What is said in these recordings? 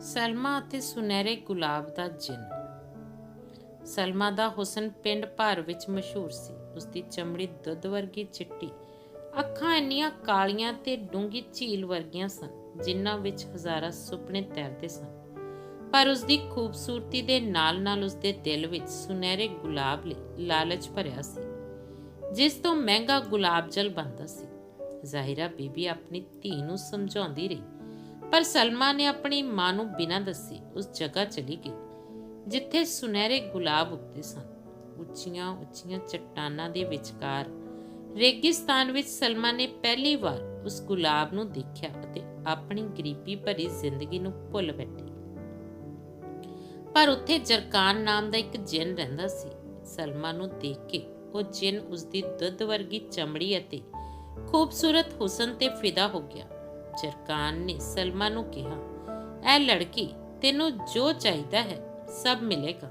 ਸਲਮਾ ਅਤੇ ਸੁਨਹਿਰੇ ਗੁਲਾਬ ਦਾ ਜਿੰਨ। ਸਲਮਾ ਦਾ ਹੁਸਨ ਪਿੰਡ ਭਰ ਵਿੱਚ ਮਸ਼ਹੂਰ ਸੀ। ਉਸ ਦੀ ਚਮੜੀ ਦੁੱਧ ਵਰਗੀ ਚਿੱਟੀ, ਅੱਖਾਂ ਇੰਨੀਆਂ ਕਾਲੀਆਂ ਤੇ ਡੂੰਗੀ ਝੀਲ ਵਰਗੀਆਂ ਸਨ, ਜਿਨ੍ਹਾਂ ਵਿੱਚ ਹਜ਼ਾਰਾਂ ਸੁਪਨੇ ਤੈਰਦੇ ਸਨ। ਪਰ ਉਸ ਦੀ ਖੂਬਸੂਰਤੀ ਦੇ ਨਾਲ-ਨਾਲ ਉਸ ਦੇ ਦਿਲ ਵਿੱਚ ਸੁਨਹਿਰੇ ਗੁਲਾਬ ਲਈ ਲਾਲਚ ਭਰਿਆ ਸੀ, ਜਿਸ ਤੋਂ ਮਹਿੰਗਾ ਗੁਲਾਬ ਜਲ ਬਣਦਾ ਸੀ। ਜ਼ਾਹਿਰਾ ਬੀਬੀ ਆਪਣੀ ਧੀ ਨੂੰ ਸਮਝਾਉਂਦੀ ਰਹੀ। ਪਰ ਸਲਮਾ ਨੇ ਆਪਣੀ ਮਾਂ ਨੂੰ ਬਿਨਾਂ ਦੱਸੇ ਉਸ ਜਗ੍ਹਾ ਚਲੀ ਗਈ, ਜਿੱਥੇ ਸੁਨਹਿਰੇ ਗੁਲਾਬ ਉੱਗਦੇ ਸਨ। ਉੱਚੀਆਂ ਉੱਚੀਆਂ ਚਟਾਨਾਂ ਦੇ ਵਿਚਕਾਰ ਰੇਗਿਸਤਾਨ ਵਿੱਚ ਸਲਮਾ ਨੇ ਪਹਿਲੀ ਵਾਰ ਉਸ ਗੁਲਾਬ ਨੂੰ ਦੇਖਿਆ ਅਤੇ ਆਪਣੀ ਗਰੀਬੀ ਭਰੀ ਜ਼ਿੰਦਗੀ ਨੂੰ ਭੁੱਲ ਬੈਠੀ। ਪਰ ਉੱਥੇ ਜਰਕਾਨ ਨਾਮ ਦਾ ਇੱਕ ਜਿਨ ਰਹਿੰਦਾ ਸੀ। ਸਲਮਾ ਨੂੰ ਦੇਖ ਕੇ ਉਹ ਜਿੰਨ ਉਸ ਦੀ ਦੁੱਧ ਵਰਗੀ ਚਮੜੀ ਅਤੇ ਖੂਬਸੂਰਤ ਹੁਸਨ ਤੇ ਫਿਦਾ ਹੋ ਗਿਆ। ਜਰਕਾਨ ਨੇ ਸਲਮਾ ਨੂੰ ਕਿਹਾ, ਐ ਲੜਕੀ, ਤੈਨੂੰ ਜੋ ਚਾਹੀਦਾ ਹੈ, ਸਭ ਮਿਲੇਗਾ,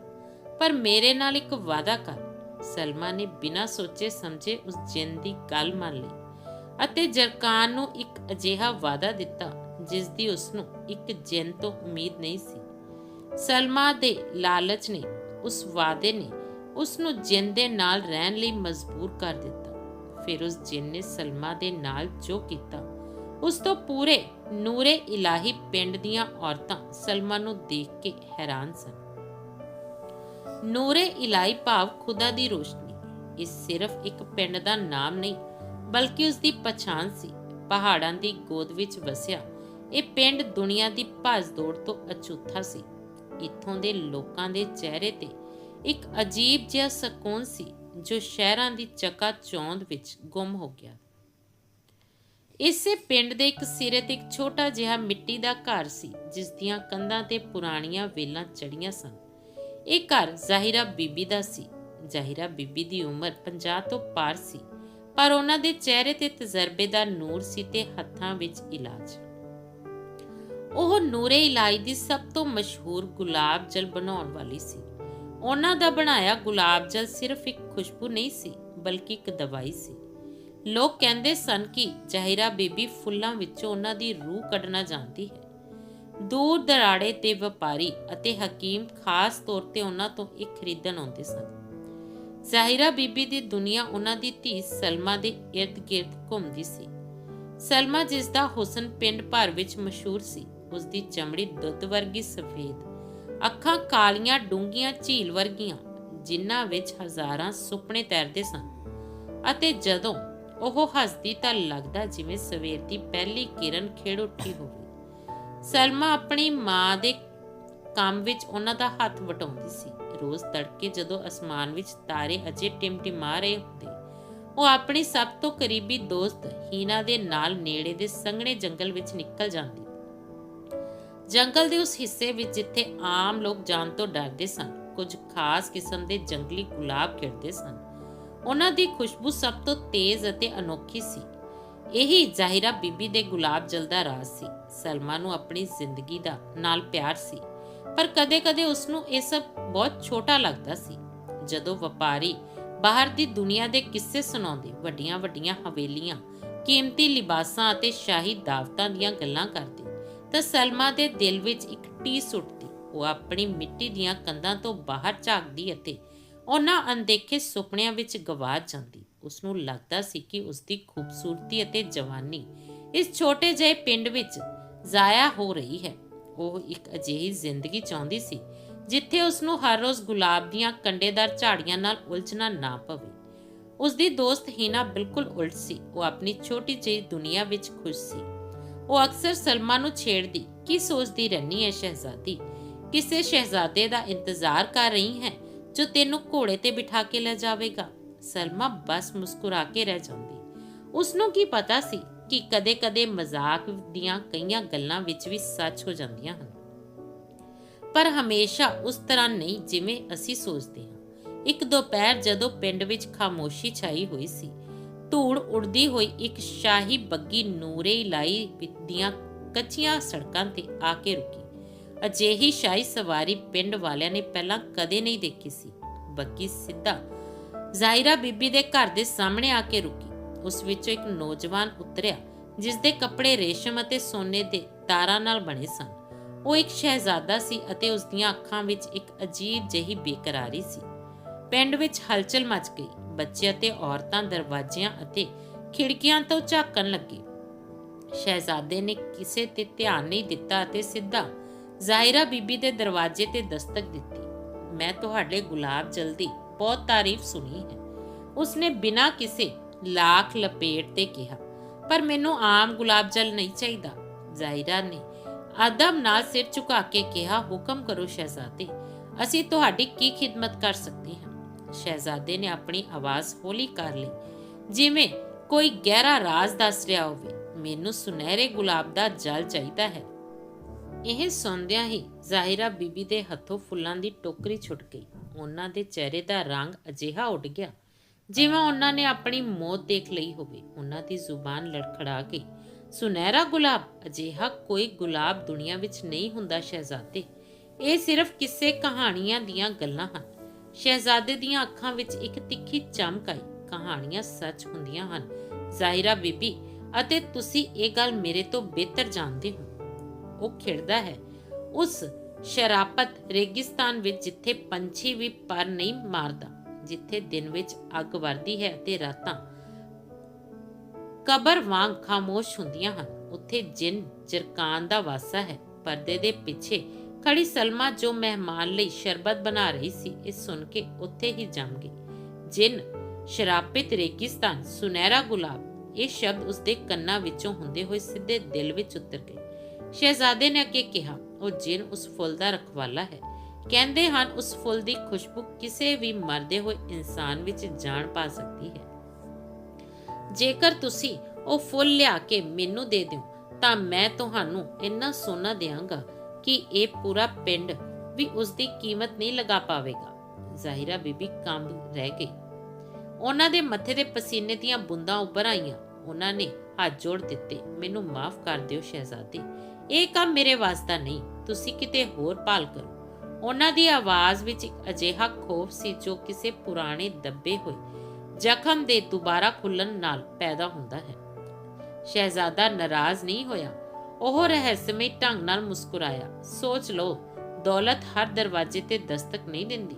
ਪਰ ਮੇਰੇ ਨਾਲ ਇੱਕ ਵਾਅਦਾ ਕਰ। ਸਲਮਾ ਨੇ ਬਿਨਾਂ ਸੋਚੇ ਸਮਝੇ ਉਸ ਜਿੰਨ ਦੀ ਗੱਲ ਮੰਨ ਲਈ ਅਤੇ ਜਰਕਾਨ ਨੂੰ ਇੱਕ ਅਜਿਹਾ ਵਾਅਦਾ ਦਿੱਤਾ ਜਿਸ ਦੀ ਉਸ ਨੂੰ ਇੱਕ ਜਿੰਨ ਤੋਂ ਉਮੀਦ ਨਹੀਂ ਸੀ। ਸਲਮਾ ਦੇ ਲਾਲਚ ਨੇ ਉਸ ਵਾਅਦੇ ਨੇ ਉਸ ਨੂੰ ਜਿੰਨ ਦੇ ਨਾਲ ਰਹਿਣ ਲਈ ਮਜਬੂਰ ਕਰ ਦਿੱਤਾ। ਫਿਰ ਉਸ ਜਿੰਨ ਨੇ ਸਲਮਾ ਦੇ ਨਾਲ ਜੋ ਕੀਤਾ ਉਸ ਤੋਂ ਪੂਰੇ ਨੂਰੇ ਇਲਾਹੀ ਪਿੰਡ ਦੀਆਂ ਔਰਤਾਂ ਸਲਮਾ ਨੂੰ ਦੇਖ ਕੇ ਹੈਰਾਨ ਸਨ। ਨੂਰੇ ਇਲਾਹੀ ਭਾਵ ਖੁਦਾ ਦੀ ਰੋਸ਼ਨੀ। ਇਹ ਸਿਰਫ ਇੱਕ ਪਿੰਡ ਦਾ ਨਾਮ ਨਹੀਂ, ਬਲਕਿ ਉਸ ਦੀ ਪਛਾਣ ਸੀ। ਪਹਾੜਾਂ ਦੀ ਗੋਦ ਵਿੱਚ ਵਸਿਆ, ਇਹ ਪਿੰਡ ਦੁਨੀਆ ਦੀ ਭੱਜ ਦੌੜ ਤੋਂ ਅਛੂਤਾ ਸੀ। ਇੱਥੋਂ ਦੇ ਲੋਕਾਂ ਦੇ ਚਿਹਰੇ ਤੇ ਇੱਕ ਅਜੀਬ ਜਿਹਾ ਸਕੂਨ ਸੀ, ਜੋ ਸ਼ਹਿਰਾਂ ਦੀ ਚਕਾ ਚੌਂਦ ਵਿੱਚ ਗੁੰਮ ਹੋ ਗਿਆ। ਇਸੇ ਪਿੰਡ ਦੇ ਇੱਕ ਸਿਰੇ ਤੇ ਇੱਕ ਛੋਟਾ ਜਿਹਾ ਮਿੱਟੀ ਦਾ ਘਰ ਸੀ, ਜਿਸ ਦੀਆਂ ਕੰਧਾਂ ਤੇ ਪੁਰਾਣੀਆਂ ਵੇਲਾਂ ਚੜੀਆਂ ਸਨ। ਇਹ ਘਰ ਜ਼ਾਹਿਰਾ ਬੀਬੀ ਦਾ ਸੀ। ਜ਼ਾਹਿਰਾ ਬੀਬੀ ਦੀ ਉਮਰ 50 ਤੋਂ ਪਾਰ ਸੀ, ਪਰ ਉਹਨਾਂ ਦੇ ਚਿਹਰੇ ਤੇ ਤਜਰਬੇ ਦਾ ਨੂਰ ਸੀ ਤੇ ਹੱਥਾਂ ਵਿੱਚ ਇਲਾਜ। ਉਹ ਨੂਰੇ ਇਲਾਜ ਦੀ ਸਭ ਤੋਂ ਮਸ਼ਹੂਰ ਗੁਲਾਬ ਜਲ ਬਣਾਉਣ ਵਾਲੀ ਸੀ। ਉਹਨਾਂ ਦਾ ਬਣਾਇਆ ਗੁਲਾਬ ਜਲ ਸਿਰਫ ਇੱਕ ਖੁਸ਼ਬੂ ਨਹੀਂ ਸੀ, ਬਲਕਿ ਇੱਕ ਦਵਾਈ ਸੀ। ਲੋਕ ਕਹਿੰਦੇ ਸਨ ਕਿ ਜ਼ਹਿਰਾ ਬੀਬੀ ਫੁੱਲਾਂ ਵਿੱਚੋਂ ਉਹਨਾਂ ਦੀ ਰੂਹ ਕੱਢਣਾ ਜਾਣਦੀ ਹੈ। ਦੂਰ ਦਰਾੜੇ ਤੇ ਵਪਾਰੀ ਅਤੇ ਹਕੀਮ ਖਾਸ ਤੌਰ ਤੇ ਉਹਨਾਂ ਤੋਂ ਇਹ ਖਰੀਦਣ ਆਉਂਦੇ ਸਨ। ਜ਼ਾਹਿਰਾ ਬੀਬੀ ਦੀ ਦੁਨੀਆ ਉਹਨਾਂ ਦੀ ਧੀ ਸਲਮਾ ਦੇ ird-gird ਘੁੰਮਦੀ ਸੀ। ਸਲਮਾ ਜਿਸ ਦਾ ਹੁਸਨ ਪਿੰਡ ਭਰ ਵਿੱਚ ਮਸ਼ਹੂਰ ਸੀ ਉਸ ਦੀ ਚਮੜੀ ਦੁੱਧ ਵਰਗੀ ਸਫੇਦ, ਅੱਖਾਂ ਕਾਲੀਆਂ ਡੂੰਘੀਆਂ ਝੀਲ ਵਰਗੀਆਂ, ਜਿਨ੍ਹਾਂ ਵਿੱਚ ਹਜ਼ਾਰਾਂ ਸੁਪਨੇ ਤੈਰਦੇ ਸਨ ਅਤੇ ਜਦੋਂ ਉਹ ਹੱਸਦੀ ਤਾਂ ਲੱਗਦਾ ਜਿਵੇਂ ਸਵੇਰ ਦੀ ਪਹਿਲੀ ਕਿਰਨ ਖੇੜ ਉੱਠੀ ਹੋਵੇ। ਸਲਮਾ ਆਪਣੀ ਮਾਂ ਦੇ ਕੰਮ ਵਿੱਚ ਉਹਨਾਂ ਦਾ ਹੱਥ ਵਟਾਉਂਦੀ ਸੀ। ਰੋਜ਼ ਤੜਕੇ ਜਦੋਂ ਅਸਮਾਨ ਵਿੱਚ ਤਾਰੇ ਅਜੇ ਟਿਮਟਿਮਾ ਰਹੇ ਹੁੰਦੇ, ਉਹ ਆਪਣੀ ਸਭ ਤੋਂ ਕਰੀਬੀ ਦੋਸਤ ਹੀਨਾ ਦੇ ਨਾਲ ਨੇੜੇ ਦੇ ਸੰਘਣੇ ਜੰਗਲ ਵਿੱਚ ਨਿਕਲ ਜਾਂਦੀ। ਜੰਗਲ ਦੇ ਉਸ ਹਿੱਸੇ ਵਿੱਚ ਜਿੱਥੇ ਆਮ ਲੋਕ ਜਾਣ ਤੋਂ ਡਰਦੇ ਸਨ, ਕੁਝ ਖਾਸ ਕਿਸਮ ਦੇ ਜੰਗਲੀ ਗੁਲਾਬ ਖਿੜਦੇ ਸਨ। ਉਹਨਾਂ ਦੀ ਖੁਸ਼ਬੂ ਸਭ ਤੋਂ ਤੇਜ਼ ਅਤੇ ਅਨੋਖੀ ਸੀ। ਇਹੀ ਜ਼ਾਹਿਰਾ ਬੀਬੀ ਦੇ ਗੁਲਾਬ ਜਲ ਰਾਜ਼ ਸੀ। ਸਲਮਾ ਨੂੰ ਆਪਣੀ ਜ਼ਿੰਦਗੀ ਦਾ ਨਾਲ ਪਿਆਰ ਸੀ, ਪਰ ਕਦੇ-ਕਦੇ ਉਸ ਨੂੰ ਇਹ ਸਭ ਬਹੁਤ ਛੋਟਾ ਲੱਗਦਾ ਸੀ। ਜਦੋਂ ਵਪਾਰੀ ਬਾਹਰ ਦੀ ਦੁਨੀਆ ਦੇ ਕਿੱਸੇ ਸੁਣਾਉਂਦੇ, ਵੱਡੀਆਂ-ਵੱਡੀਆਂ ਹਵੇਲੀਆਂ, ਕੀਮਤੀ ਲਿਬਾਸਾਂ ਅਤੇ ਸ਼ਾਹੀ ਦਾਵਤਾਂ ਦੀਆਂ ਗੱਲਾਂ ਕਰਦੇ, ਤਾਂ ਸਲਮਾ ਦੇ ਦਿਲ ਵਿੱਚ ਇੱਕ ਟੀ ਸੁੱਟਦੀ ਉਹ ਆਪਣੀ ਮਿੱਟੀ ਦੀਆਂ ਕੰਧਾਂ ਤੋਂ ਬਾਹਰ ਝਾਕਦੀ ਅਤੇ ਉਹਨਾਂ ਅਣਦੇਖੇ ਸੁਪਨਿਆਂ ਵਿੱਚ ਗਵਾਚ ਜਾਂਦੀ। ਉਸ ਨੂੰ ਲੱਗਦਾ ਸੀ ਕਿ ਉਸ ਦੀ ਖੂਬਸੂਰਤੀ ਅਤੇ ਜਵਾਨੀ ਇਸ ਛੋਟੇ ਜਿਹੇ ਪਿੰਡ ਵਿੱਚ ਜ਼ਾਇਆ ਹੋ ਰਹੀ ਹੈ। ਉਹ ਇੱਕ ਅਜਿਹੀ ਜ਼ਿੰਦਗੀ ਚਾਹੁੰਦੀ ਸੀ, ਜਿੱਥੇ ਉਸ ਨੂੰ ਹਰ ਰੋਜ਼ ਗੁਲਾਬ ਦੀਆਂ ਕੰਡੇਦਾਰ ਝਾੜੀਆਂ ਨਾਲ ਉਲਝਣਾ ਨਾ ਪਵੇ। ਉਸ ਦੀ ਦੋਸਤ ਹੀਨਾ ਬਿਲਕੁਲ ਉਲਟ ਸੀ। ਉਹ ਆਪਣੀ ਛੋਟੀ ਜਿਹੀ ਦੁਨੀਆ ਵਿੱਚ ਖੁਸ਼ ਸੀ। ਉਹ ਅਕਸਰ ਸਲਮਾ ਨੂੰ ਛੇੜਦੀ, ਕੀ ਸੋਚਦੀ ਰਹਿਣੀ ਹੈ ਸ਼ਹਿਜ਼ਾਦੀ? ਕਿਸੇ ਸ਼ਹਿਜ਼ਾਦੇ ਦਾ ਇੰਤਜ਼ਾਰ ਕਰ ਰਹੀ ਹੈ? ਜੋ ਤੈਨੂੰ ਘੋੜੇ ਤੇ ਬਿਠਾ ਕੇ ਲੈ ਜਾਵੇਗਾ। ਸਲਮਾ ਬਸ ਮੁਸਕਰਾ ਕੇ ਰਹਿ ਜਾਂਦੀ। ਉਸ ਨੂੰ ਕੀ ਪਤਾ ਸੀ ਕਿ ਕਦੇ-ਕਦੇ ਮਜ਼ਾਕ ਦੀਆਂ ਕਈਆਂ ਗੱਲਾਂ ਵਿੱਚ ਵੀ ਸੱਚ ਹੋ ਜਾਂਦੀਆਂ ਹਨ। ਪਰ ਹਮੇਸ਼ਾ ਉਸ ਤਰ੍ਹਾਂ ਨਹੀਂ ਜਿਵੇਂ ਅਸੀਂ ਸੋਚਦੇ ਹਾਂ। ਇੱਕ ਦੁਪਹਿਰ ਜਦੋਂ ਪਿੰਡ ਵਿੱਚ ਖਾਮੋਸ਼ੀ ਛਾਈ ਹੋਈ ਸੀ, ਧੂੜ ਉੜਦੀ ਹੋਈ ਇੱਕ ਸ਼ਾਹੀ ਬੱਗੀ ਨੂਰੇ ਇਲਾਈ ਦੀਆਂ ਕੱਚੀਆਂ ਸੜਕਾਂ ਤੇ ਆ ਕੇ ਰੁਕੀ। ਅਜਿਹੀ ਸ਼ਾਹੀ ਸਵਾਰੀ ਪਿੰਡ ਵਾਲਿਆਂ ਨੇ ਪਹਿਲਾਂ ਕਦੇ ਨਹੀਂ ਦੇਖੀ ਸੀ ਬੱਗੀ ਸਿੱਧਾ ਜ਼ਾਇਰਾ ਬੀਬੀ ਦੇ ਘਰ ਦੇ ਸਾਹਮਣੇ ਆ ਕੇ ਰੁਕੀ। ਉਸ ਵਿੱਚੋਂ ਇੱਕ ਨੌਜਵਾਨ ਉਤਰਿਆ, ਜਿਸ ਦੇ ਕੱਪੜੇ ਰੇਸ਼ਮ ਅਤੇ ਸੋਨੇ ਦੇ ਤਾਰਾਂ ਨਾਲ ਬਣੇ ਸਨ। ਉਹ ਇੱਕ ਸ਼ਹਿਜ਼ਾਦਾ ਸੀ ਅਤੇ ਉਸ ਦੀਆਂ ਅੱਖਾਂ ਵਿੱਚ ਇੱਕ ਅਜੀਬ ਜਿਹੀ ਬੇਕਰਾਰੀ ਸੀ। ਪਿੰਡ ਵਿੱਚ ਹਲਚਲ ਮਚ ਗਈ। ਬੱਚੇ ਅਤੇ ਔਰਤਾਂ ਦਰਵਾਜ਼ਿਆਂ ਅਤੇ ਖਿੜਕੀਆਂ ਤੋਂ ਝਾਕਣ ਲੱਗੇ। ਸ਼ਹਿਜ਼ਾਦੇ ਨੇ ਕਿਸੇ ਤੇ ਧਿਆਨ ਨਹੀਂ ਦਿੱਤਾ ਅਤੇ ਸਿੱਧਾ ਜ਼ਾਹਿਰਾ ਬੀਬੀ ਦੇ ਦਰਵਾਜ਼ੇ ਤੇ ਦਸਤਕ ਦਿੱਤੀ। ਮੈਂ ਤੁਹਾਡੇ ਗੁਲਾਬ ਜਲ ਬਹੁਤ ਤਾਰੀਫ ਸੁਣੀ ਹੈ। ਉਸਨੇ ਬਿਨਾਂ ਕਿਸੇ ਲਾਖ ਲਪੇਟ ਤੇ ਕਿਹਾ, ਪਰ ਮੈਨੂੰ ਆਮ ਗੁਲਾਬ ਜਲ ਨਹੀਂ ਚਾਹੀਦਾ। ਜ਼ਾਹਿਰਾ ਨੇ ਅਦਬ ਨਾਲ ਸਿਰ ਝੁਕਾ ਕੇ ਕਿਹਾ, ਹੁਕਮ ਕਰੋ ਸ਼ਹਿਜ਼ਾਦੇ, ਅਸੀਂ ਤੁਹਾਡੀ ਕੀ ਖਿਦਮਤ ਕਰ ਸਕਦੇ ਹਾਂ? ਸ਼ਹਿਜ਼ਾਦੇ ਨੇ ਆਪਣੀ ਆਵਾਜ਼ ਹੌਲੀ ਕਰ ਲਈ, ਜਿਵੇਂ ਕੋਈ ਗਹਿਰਾ ਰਾਜ਼ ਦੱਸ ਰਿਹਾ ਹੋਵੇ, ਮੈਨੂੰ ਸੁਨਹਿਰੇ ਗੁਲਾਬ ਦਾ ਜਲ ਚਾਹੀਦਾ ਹੈ। ਇਹ ਸੁਣਦਿਆਂ ਹੀ ਜ਼ਾਹਿਰਾ ਬੀਬੀ ਦੇ ਹੱਥੋਂ ਫੁੱਲਾਂ ਦੀ ਟੋਕਰੀ ਛੁੱਟ ਗਈ। ਉਹਨਾਂ ਦੇ ਚਿਹਰੇ ਦਾ ਰੰਗ ਅਜਿਹਾ ਉੱਡ ਗਿਆ ਜਿਵੇਂ ਉਹਨਾਂ ਨੇ ਆਪਣੀ ਮੌਤ ਦੇਖ ਲਈ ਹੋਵੇ। ਉਹਨਾਂ ਦੀ ਜ਼ੁਬਾਨ ਲੜਖੜਾ ਗਈ। ਸੁਨਹਿਰਾ ਗੁਲਾਬ, ਅਜਿਹਾ ਕੋਈ ਗੁਲਾਬ ਦੁਨੀਆ ਵਿੱਚ ਨਹੀਂ ਹੁੰਦਾ ਸ਼ਹਿਜ਼ਾਦੇ। ਇਹ ਸਿਰਫ ਕਿਸੇ ਕਹਾਣੀਆਂ ਦੀਆਂ ਗੱਲਾਂ ਹਨ। ਸ਼ਹਿਜ਼ਾਦੇ ਦੀਆਂ ਅੱਖਾਂ ਵਿੱਚ ਇੱਕ ਤਿੱਖੀ ਚਮਕ ਆਈ। ਕਹਾਣੀਆਂ ਸੱਚ ਹੁੰਦੀਆਂ ਹਨ। ਜ਼ਾਹਿਰਾ ਬੀਬੀ, ਅਤੇ ਤੁਸੀਂ ਇਹ ਗੱਲ ਮੇਰੇ ਤੋਂ ਬਿਹਤਰ ਜਾਣਦੇ ਹੋ। ਉਹ ਖਿੜਦਾ ਹੈ। ਉਸ ਸ਼ਰਾਪਤ ਰੇਗਿਸਤਾਨ ਵਿੱਚ ਜਿੱਥੇ ਪੰਛੀ ਵੀ ਪਰ ਨਹੀਂ ਮਾਰਦਾ, ਜਿੱਥੇ ਦਿਨ ਵਿੱਚ ਅੱਗ ਵਰਦੀ ਹੈ ਤੇ ਰਾਤਾਂ ਕਬਰ ਵਾਂਗ ਖਾਮੋਸ਼ ਹੁੰਦੀਆਂ ਹਨ, ਉੱਥੇ ਜਿੰਨ ਜਰਕਾਨ ਦਾ ਵਾਸਾ ਹੈ। ਪਰਦੇ ਦੇ ਪਿੱਛੇ ਖੜੀ ਸਲਮਾ ਜੋ ਮਹਿਮਾਨ ਲਈ ਸ਼ਰਬਤ ਬਣਾ ਰਹੀ ਸੀ, ਇਹ ਸੁਣ ਕੇ ਉੱਥੇ ਹੀ ਜੰਮ ਗਈ। ਜਿੰਨ ਸ਼ਰਾਪਿਤ ਰੇਗਿਸਤਾਨ, ਸੁਨਹਿਰਾ ਗੁਲਾਬ, ਇਹ ਸ਼ਬਦ ਉਸਦੇ ਕੰਨਾਂ ਵਿੱਚੋਂ ਹੁੰਦੇ ਹੋਏ ਸਿੱਧੇ ਦਿਲ ਵਿੱਚ ਉਤਰ ਗਏ। ਸ਼ਹਿਜ਼ਾਦੇ ਨੇ ਅੱਗੇ ਕਿਹਾ, ਉਹ ਜਿੰਨ ਉਸ ਫੁੱਲ ਦਾ ਰਖਵਾਲਾ ਹੈ। ਕਹਿੰਦੇ ਹਨ, ਉਸ ਫੁੱਲ ਦੀ ਖੁਸ਼ਬੂ ਕਿਸੇ ਵੀ ਮਰਦੇ ਹੋਏ ਇਨਸਾਨ ਵਿੱਚ ਜਾਨ ਪਾ ਸਕਦੀ ਹੈ। ਜੇਕਰ ਤੁਸੀਂ ਉਹ ਫੁੱਲ ਲਿਆ ਕੇ ਮੈਨੂੰ ਦੇ ਦਿਓ, ਤਾਂ ਮੈਂ ਤੁਹਾਨੂੰ ਇੰਨਾ ਸੋਨਾ ਦੇਵਾਂਗਾ ਕਿ ਇਹ ਪੂਰਾ ਪਿੰਡ ਵੀ ਉਸ ਦੀ ਕੀਮਤ ਨਹੀਂ ਲਗਾ ਪਾਵੇਗਾ। ਜ਼ਾਹਿਰਾ ਬੀਬੀ ਕੰਬ ਰਹਿ ਗਈ। ਉਹਨਾਂ ਦੇ ਮੱਥੇ ਤੇ ਪਸੀਨੇ ਦੀਆਂ ਬੂੰਦਾਂ ਉੱਭਰ ਆਈਆਂ। ਉਹਨਾਂ ਨੇ ਹੱਥ ਜੋੜ ਦਿੱਤੇ, ਮੈਨੂੰ ਮਾਫ ਕਰ ਦਿਓ ਸ਼ਹਿਜ਼ਾਦੀ ਇਹ ਕੰਮ ਮੇਰੇ ਵਾਸਤਾ ਨਹੀਂ, ਤੁਸੀਂ ਕਿਤੇ ਹੋਰ ਭਾਲ ਕਰੋ। ਉਹਨਾਂ ਦੀ ਆਵਾਜ਼ ਵਿੱਚ ਇੱਕ ਅਜਿਹਾ ਖੋਫ ਸੀ ਜੋ ਕਿਸੇ ਪੁਰਾਣੇ ਦੱਬੇ ਹੋਏ ਜ਼ਖਮ ਦੇ ਦੁਬਾਰਾ ਖੁੱਲਣ ਨਾਲ ਪੈਦਾ ਹੁੰਦਾ ਹੈ। ਸ਼ਹਿਜ਼ਾਦਾ ਨਾਰਾਜ਼ ਨਹੀਂ ਹੋਇਆ। ਉਹ ਰਹੱਸਮਈ ਢੰਗ ਨਾਲ ਮੁਸਕਰਾਇਆ। ਸੋਚ ਲਓ, ਦੌਲਤ ਹਰ ਦਰਵਾਜ਼ੇ ਤੇ ਦਸਤਕ ਨਹੀਂ ਦਿੰਦੀ।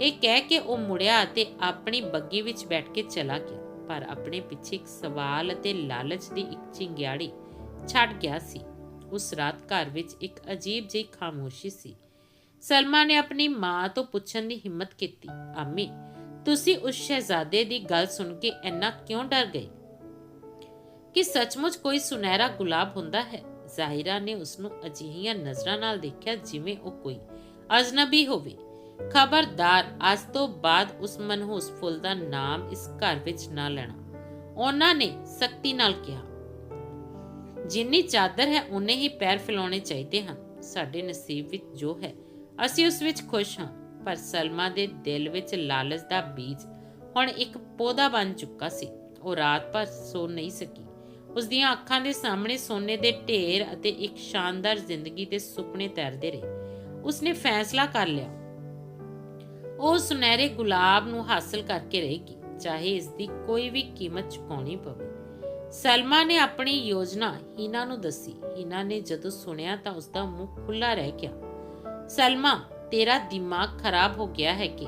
ਇਹ ਕਹਿ ਕੇ ਉਹ ਮੁੜਿਆ ਅਤੇ ਆਪਣੀ ਬੱਗੀ ਵਿੱਚ ਬੈਠ ਕੇ ਚਲਾ ਗਿਆ। ਪਰ ਆਪਣੇ ਪਿੱਛੇ ਇੱਕ ਸਵਾਲ ਅਤੇ ਲਾਲਚ ਦੀ ਇੱਕ ਚਿੰਗਿਆੜੀ ਛੱਡ ਗਿਆ ਸੀ। ਉਸ ਰਾਤ ਘਰ ਵਿੱਚ ਇੱਕ ਅਜੀਬ ਜਿਹੀ ਖਾਮੋਸ਼ੀ ਸੀ। ਸਲਮਾ ਨੇ ਆਪਣੀ ਮਾਂ ਤੋਂ ਪੁੱਛਣ ਦੀ ਹਿੰਮਤ ਕੀਤੀ ਅੰਮੀ ਤੁਸੀਂ ਉਸ ਸ਼ਹਿਜ਼ਾਦੇ ਦੀ ਗੱਲ ਸੁਣ ਕੇ ਇੰਨਾ ਕਿਉਂ ਡਰ ਗਏ? ਕਿ ਸੱਚਮੁੱਚ ਕੋਈ ਸੁਨਹਿਰਾ ਗੁਲਾਬ ਹੁੰਦਾ ਹੈ? ਜ਼ਾਹਿਰਾ ਨੇ ਉਸ ਨੂੰ ਅਜਿਹੀਆਂ ਨਜ਼ਰਾਂ ਨਾਲ ਦੇਖਿਆ ਜਿਵੇਂ ਉਹ ਕੋਈ ਅਜਨਬੀ ਹੋਵੇ। ਖਬਰਦਾਰ, ਅੱਜ ਤੋਂ ਬਾਅਦ ਉਸ ਮਨਹੂਸ ਫੁੱਲ ਦਾ ਨਾਮ ਇਸ ਘਰ ਵਿੱਚ ਨਾ ਲੈਣਾ। ਉਹਨਾਂ ਨੇ ਸਖਤੀ ਨਾਲ ਕਿਹਾ ਜਿੰਨੀ ਚਾਦਰ ਹੈ ਉਨੇ ਹੀ ਪੈਰ ਫੈਲਾਉਣੇ ਚਾਹੀਦੇ ਹਨ। ਸਾਡੇ ਨਸੀਬ ਵਿੱਚ ਜੋ ਹੈ, ਅਸੀਂ ਉਸ ਵਿੱਚ ਖੁਸ਼ ਹਾਂ। ਪਰ ਸਲਮਾ ਦੇ ਦਿਲ ਵਿੱਚ ਲਾਲਚ ਦਾ ਬੀਜ ਹੁਣ ਇੱਕ ਪੌਦਾ ਬਣ ਚੁੱਕਾ ਸੀ। ਉਹ ਰਾਤ ਭਰ ਸੋ ਨਹੀਂ ਸਕੀ। ਉਸ ਦੀਆਂ ਅੱਖਾਂ ਦੇ ਸਾਹਮਣੇ ਸੋਨੇ ਦੇ ਢੇਰ ਅਤੇ ਇੱਕ ਸ਼ਾਨਦਾਰ ਜ਼ਿੰਦਗੀ ਦੇ ਸੁਪਨੇ ਤੈਰਦੇ ਰਹੇ। ਉਸਨੇ ਫੈਸਲਾ ਕਰ ਲਿਆ। ਉਹ ਸੁਨਹਿਰੇ ਗੁਲਾਬ ਨੂੰ ਹਾਸਲ ਕਰਕੇ ਰਹੇਗੀ, ਚਾਹੇ ਇਸ ਦੀ ਕੋਈ ਵੀ ਕੀਮਤ ਚੁਕਾਉਣੀ ਪਵੇ। ਸਲਮਾ ਨੇ ਆਪਣੀ ਯੋਜਨਾ ਹੀਨਾ ਨੂੰ ਦੱਸੀ। ਹੀਨਾ ਨੇ ਜਦੋਂ ਸੁਣਿਆ ਤਾਂ ਉਸ ਦਾ ਮੂੰਹ ਖੁੱਲਾ ਰਹਿ ਗਿਆ। ਸਲਮਾ, ਤੇਰਾ ਦਿਮਾਗ ਖਰਾਬ ਹੋ ਗਿਆ ਹੈ ਕਿ?